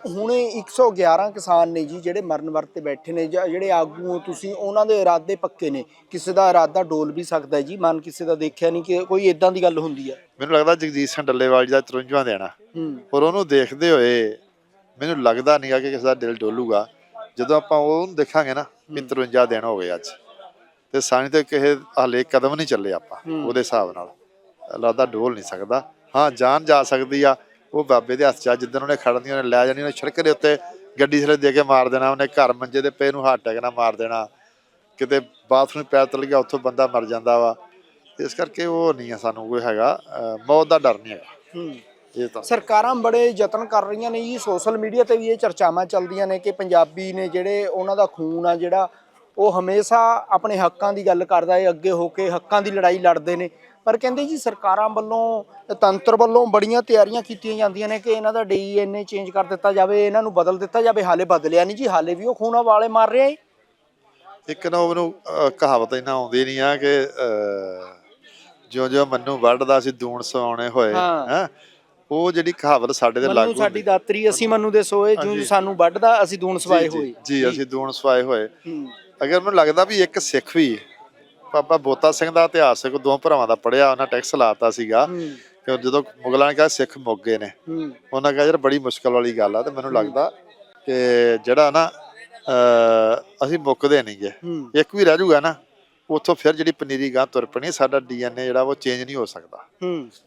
ਹੁਣੇ 111 ਕਿਸਾਨ ਨੇ ਜੀ ਜਿਹੜੇ ਮਰਨ ਵਰਤੇ ਬੈਠੇ ਨੇ ਜਾਂ ਜਿਹੜੇ ਆਗੂ ਤੁਸੀਂ ਉਹਨਾਂ ਦੇ ਇਰਾਦੇ ਪੱਕੇ ਨੇ। ਕਿਸੇ ਦਾ ਇਰਾਦਾ ਡੋਲ ਵੀ ਸਕਦਾ ਜੀ। ਮਨ ਕਿਸੇ ਦਾ ਦੇਖਿਆ ਨਹੀਂ ਕਿ ਕੋਈ ਇਦਾਂ ਦੀ ਗੱਲ ਹੁੰਦੀ ਹੈ। ਮੈਨੂੰ ਲੱਗਦਾ ਜਗਜੀਤ ਸਿੰਘ ਡੱਲੇਵਾਲ ਜੀ ਦਾ 53ਵਾਂ ਦੇਣਾ ਪਰ ਉਹਨੂੰ ਦੇਖਦੇ ਹੋਏ ਮੈਨੂੰ ਲੱਗਦਾ ਨਹੀਂਗਾ ਕਿ ਕਿਸੇ ਦਾ ਦਿਲ ਡੋਲੂਗਾ। ਜਦੋਂ ਆਪਾਂ ਉਹਨੂੰ ਦੇਖਾਂਗੇ ਨਾ ਵੀ 53 ਦਿਨ ਹੋ ਗਏ ਅੱਜ। ਤੇ ਸਾਨੀ ਤੇ ਕਿਸੇ ਹਾਲੇ ਕਦਮ ਨਹੀਂ ਚੱਲੇ ਆਪਾਂ। ਉਹਦੇ ਹਿਸਾਬ ਨਾਲ। ਲੱਗਦਾ ਡੋਲ ਨਹੀਂ ਸਕਦਾ। ਹਾਂ ਜਾਨ ਜਾ ਸਕਦੀ ਆ। ਉਹ ਬਾਬੇ ਦੇ ਹੱਥ ਚ ਆ ਜਿੱਦਣ ਉਹਨੇ ਖੜਨ ਉਹਨੇ ਲੈ ਜਾਣੀ ਉਹਨੇ ਸੜਕ ਦੇ ਉੱਤੇ ਗੱਡੀ ਥਲੇ ਦੇ ਕੇ ਮਾਰ ਦੇਣਾ ਉਹਨੇ ਘਰ ਮੰਜੇ ਦੇ ਪਏ ਨੂੰ ਹਾਰਟ ਅਟੈਕ ਨਾਲ ਮਾਰ ਦੇਣਾ। ਕਿਤੇ ਬਾਥਰੂਮ ਪੈਰ ਤਲ ਗਿਆ ਉੱਥੋਂ ਬੰਦਾ ਮਰ ਜਾਂਦਾ ਵਾ। ਇਸ ਕਰਕੇ ਉਹ ਨਹੀਂ ਆ ਸਾਨੂੰ ਕੋਈ ਹੈਗਾ। ਮੌਤ ਦਾ ਡਰ ਨਹੀਂ ਹੈਗਾ। ਇਹ ਤਾਂ। ਸਰਕਾਰਾਂ ਬੜੇ ਯਤਨ ਕਰ ਰਹੀਆਂ ਨੇ ਜੀ। ਸੋਸ਼ਲ ਮੀਡੀਆ ਤੇ ਵੀ ਇਹ ਚਰਚਾਵਾਂ ਚੱਲਦੀਆਂ ਨੇ ਕਿ ਪੰਜਾਬੀ ਨੇ ਜਿਹੜੇ ਉਹਨਾਂ ਦਾ ਖੂਨ ਆ ਜਿਹੜਾ ਉਹ ਹਮੇਸ਼ਾ ਆਪਣੇ ਹੱਕਾਂ ਦੀ ਗੱਲ ਕਰਦਾ ਹੈ ਅੱਗੇ ਹੋ ਕੇ ਹੱਕਾਂ ਦੀ ਲੜਾਈ ਲੜਦੇ ਨੇ। ਪਰ ਕਹਿੰਦੇ ਜੀ ਸਰਕਾਰਾਂ ਵੱਲੋਂ ਤੰਤਰ ਵੱਲੋਂ ਬੜੀਆਂ ਤਿਆਰੀਆਂ ਕੀਤੀਆਂ ਜਾਂਦੀਆਂ ਨੇ ਕਿ ਇਹਨਾਂ ਦਾ ਡੀਐਨਏ ਚੇਂਜ ਕਰ ਦਿੱਤਾ ਜਾਵੇ ਇਹਨਾਂ ਨੂੰ ਬਦਲ ਦਿੱਤਾ ਜਾਵੇ ਹਾਲੇ ਬਦਲਿਆ ਨਹੀਂ ਜੀ ਹਾਲੇ ਵੀ ਉਹ ਖੂਨਾਂ ਵਾਲੇ ਮਾਰ ਰਹੇ ਆ ਇੱਕ ਨਾ ਉਹਨੂੰ ਕਹਾਵਤ ਇਹਨਾਂ ਆਉਂਦੀ ਨਹੀਂ ਆ ਕਿ ਜਿਉਂ ਜਿਉਂ ਮੰਨੂ ਵੱਢਦਾ ਸੀ ਦੂਣ ਸਵਾਉਣੇ ਹੋਏ ਹਾਂ। ਹੈ? ਉਹ ਜਿਹੜੀ ਕਹਾਵਤ ਸਾਡੇ ਤੇ ਮੰਨੂ ਲਾਗੂ ਸਾਡੀ ਦਾਤਰੀ ਅਸੀਂ ਮੰਨੂ। ਦੇ ਸੋਏ ਜਿਉਂ। ਸਾਨੂੰ ਵੱਢਦਾ ਅਸੀਂ ਦੂਣ ਸਵਾਏ ਹੋਏ। ਜੀ। ਅਸੀਂ ਦੂਣ ਸਵਾਏ ਹੋਏ। ਹੂੰ। ਅਗਰ ਮੈਨੂੰ ਲੱਗਦਾ ਵੀ ਇੱਕ ਸਿੱਖ ਵੀ ਬਾਬਾ ਬੋਤਾ ਸਿੰਘ ਦਾ ਇਤਿਹਾਸਕ ਦੋ ਭਰਾਵਾਂ ਦਾ ਪੜਿਆ ਉਹਨਾਂ ਟੈਕਸ ਲਾਤਾ ਸੀਗਾ। ਕਿ ਜਦੋਂ ਮੁਗਲਾਂ ਨੇ ਕਿਹਾ ਸਿੱਖ ਮੁੱਕ ਗਏ ਨੇ ਉਹਨਾਂ ਕਿਹਾ ਯਾਰ ਬੜੀ ਮੁਸ਼ਕਲ ਵਾਲੀ ਗੱਲ ਆ ਤੇ ਮੈਨੂੰ ਲੱਗਦਾ ਕਿ ਜਿਹੜਾ ਨਾ ਅਸੀਂ ਮੁੱਕਦੇ ਨਹੀਂਗੇ ਇੱਕ ਵੀ ਰਹਿ ਜਾਊਗਾ ਨਾ ਉੱਥੋਂ ਫਿਰ ਜਿਹੜੀ ਪਨੀਰੀ ਗਾਂ ਤੁਰ ਪਣੀ ਸਾਡਾ ਡੀਐਨਏ ਜਿਹੜਾ ਉਹ ਚੇਂਜ ਨਹੀਂ ਹੋ ਸਕਦਾ।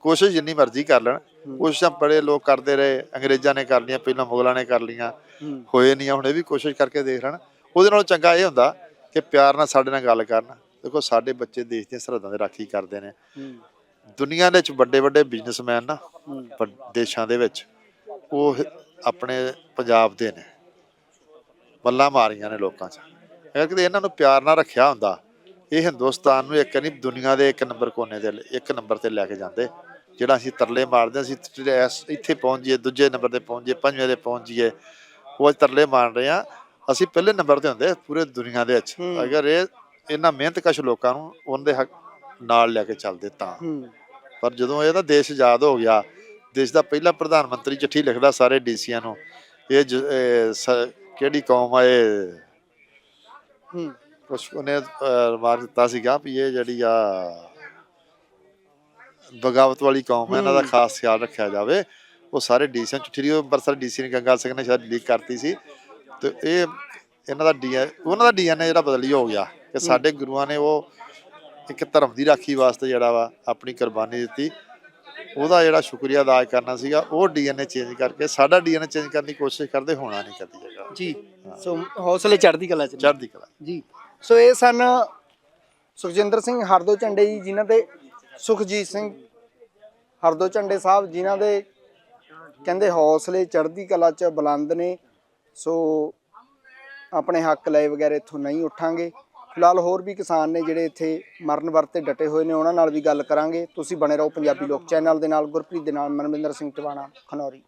ਕੋਸ਼ਿਸ਼ ਜਿੰਨੀ ਮਰਜ਼ੀ ਕਰ ਲੈਣ। ਕੋਸ਼ਿਸ਼ਾਂ ਬੜੇ ਲੋਕ ਕਰਦੇ ਰਹੇ ਅੰਗਰੇਜ਼ਾਂ ਨੇ ਕਰ ਲਈਆਂ ਪਹਿਲਾਂ ਮੁਗਲਾਂ ਨੇ ਕਰ ਲਈਆਂ ਹੂੰ। ਹੋਏ ਨਹੀਂ ਹੁਣ ਇਹ ਵੀ ਕੋਸ਼ਿਸ਼ ਕਰਕੇ ਦੇਖ ਲੈਣ। ਉਹਦੇ ਨਾਲੋਂ ਚੰਗਾ ਇਹ ਹੁੰਦਾ ਕਿ ਪਿਆਰ ਨਾਲ ਸਾਡੇ ਨਾਲ ਗੱਲ ਕਰਨ। ਦੇਖੋ ਸਾਡੇ ਬੱਚੇ ਦੇਸ਼ ਦੀਆਂ ਸਰਹੱਦਾਂ ਦੇ ਰਾਖੀ ਕਰਦੇ ਨੇ। ਦੁਨੀਆ ਦੇ ਵਿੱਚ ਵੱਡੇ ਵੱਡੇ ਬਿਜ਼ਨਸਮੈਨ ਨਾ ਦੇਸ਼ਾਂ ਦੇ ਵਿੱਚ ਉਹ ਆਪਣੇ ਪੰਜਾਬ ਦੇ ਨੇ। ਮੱਲਾਂ ਮਾਰੀਆਂ ਨੇ ਲੋਕਾਂ 'ਚ। ਅਗਰ ਕਿਤੇ ਇਹਨਾਂ ਨੂੰ ਪਿਆਰ ਨਾਲ ਰੱਖਿਆ ਹੁੰਦਾ? ਇਹ ਹਿੰਦੁਸਤਾਨ ਨੂੰ ਇੱਕ ਨਹੀਂ ਦੁਨੀਆ ਦੇ ਇੱਕ ਨੰਬਰ ਕੋਨੇ ਤੇ ਇੱਕ ਨੰਬਰ ਤੇ ਲੈ ਕੇ ਜਾਂਦੇ। ਜਿਹੜਾ ਅਸੀਂ ਤਰਲੇ ਮਾਰਦੇ ਅਸੀਂ ਇੱਥੇ ਪਹੁੰਚ ਜਾਈਏ ਦੂਜੇ ਨੰਬਰ ਤੇ ਪਹੁੰਚ ਜਾਈਏ ਪੰਜਵੇਂ ਤੇ ਪਹੁੰਚ ਜਾਈਏ ਉਹ ਤਰਲੇ ਮਾਰ ਰਹੇ ਆ ਅਸੀਂ ਪਹਿਲੇ ਨੰਬਰ ਤੇ ਹੁੰਦੇ ਪੂਰੇ ਦੁਨੀਆ ਦੇ ਵਿੱਚ। ਅਗਰ ਇਹ ਇਹਨਾਂ ਮਿਹਨਤਕਸ਼ ਲੋਕਾਂ ਨੂੰ ਉਹਨਾਂ ਦੇ ਹੱਕ ਨਾਲ ਲੈ ਕੇ ਚੱਲਦੇ ਤਾਂ। ਪਰ ਜਦੋਂ ਇਹਦਾ ਦੇਸ਼ ਆਜ਼ਾਦ ਹੋ ਗਿਆ ਦੇਸ਼ ਦਾ ਪਹਿਲਾ ਪ੍ਰਧਾਨ ਮੰਤਰੀ ਚਿੱਠੀ ਲਿਖਦਾ ਸਾਰੇ ਡੀਸੀਆਂ ਨੂੰ ਇਹ ਕਿਹੜੀ ਕੌਮ ਆ ਇਹ? ਹੂੰ। ਕੁਛ ਉਹਨੇ ਰਿਮਾਰਕ ਦਿੱਤਾ ਸੀਗਾ ਵੀ ਇਹ ਜਿਹੜੀ ਆ ਬਗਾਵਤ ਵਾਲੀ ਕੌਮ ਹੈ ਇਹਨਾਂ ਦਾ। ਖਾਸ ਖਿਆਲ ਰੱਖਿਆ ਜਾਵੇ। ਉਹ ਸਾਰੇ ਡੀਸੀਆਂ ਚਿੱਠੀ ਉਹ ਅੰਮ੍ਰਿਤਸਰ ਡੀਸੀ ਨੇ ਗੰਗਾ ਸਿੰਘ ਨੇ ਸ਼ਾਇਦ ਲੀਕ ਕਰਤੀ ਸੀ। ਤੇ ਇਹ ਇਹਨਾਂ ਦਾ ਡੀ ਉਹਨਾਂ ਦਾ ਡੀਐਨਏ ਜਿਹੜਾ ਬਦਲੀ ਹੋ ਗਿਆ। ਕਿ ਸਾਡੇ ਗੁਰੂਆਂ ਨੇ ਉਹ ਇੱਕ ਧਰਮ ਦੀ ਰਾਖੀ ਵਾਸਤੇ ਜਿਹੜਾ ਵਾ ਆਪਣੀ ਕੁਰਬਾਨੀ ਦਿੱਤੀ। ਉਹਦਾ ਜਿਹੜਾ ਸ਼ੁਕਰੀਆ ਅਦਾ ਕਰਨਾ ਸੀਗਾ ਉਹ ਡੀਐਨਏ ਚੇਂਜ ਕਰਕੇ ਸਾਡਾ ਡੀਐਨਏ ਚੇਂਜ ਕਰਨ ਦੀ ਕੋਸ਼ਿਸ਼ ਕਰਦੇ ਹੋਣਾ ਨਹੀਂ ਕਦੀ ਜਗ੍ਹਾ ਜੀ ਸੋ ਹੌਸਲੇ ਚੜ੍ਹਦੀ ਕਲਾ ਚ। ਚੜ੍ਹਦੀ ਕਲਾ। ਜੀ ਸੋ ਇਹ ਸਨ ਸੁਖਜਿੰਦਰ ਸਿੰਘ ਹਰਦੋ ਝੰਡੇ ਜੀ ਜਿਨ੍ਹਾਂ ਦੇ ਸੁਖਜੀਤ ਸਿੰਘ ਹਰਦੋ ਝੰਡੇ ਸਾਹਿਬ ਜਿਨ੍ਹਾਂ ਦੇ ਕਹਿੰਦੇ ਹੌਸਲੇ ਚੜ੍ਹਦੀ ਕਲਾ ਚ ਬੁਲੰਦ ਨੇ। ਸੋ ਆਪਣੇ ਹੱਕ ਲਏ ਵਗੈਰੇ ਇੱਥੋਂ ਨਹੀਂ ਉੱਠਾਂਗੇ। ਫਿਲਹਾਲ ਹੋਰ ਵੀ ਕਿਸਾਨ ਨੇ ਜਿਹੜੇ ਇੱਥੇ ਮਰਨ ਵਰਤੇ ਡਟੇ ਹੋਏ ਨੇ, ਉਹਨਾਂ ਨਾਲ ਵੀ ਗੱਲ ਕਰਾਂਗੇ। ਤੁਸੀਂ ਬਣੇ ਰਹੋ ਪੰਜਾਬੀ ਲੋਕ ਚੈਨਲ ਦੇ ਨਾਲ, ਗੁਰਪ੍ਰੀਤ ਦੇ ਨਾਲ, ਮਨਵਿੰਦਰ ਸਿੰਘ ਟਿਵਾਣਾ, ਖਨੌਰੀ।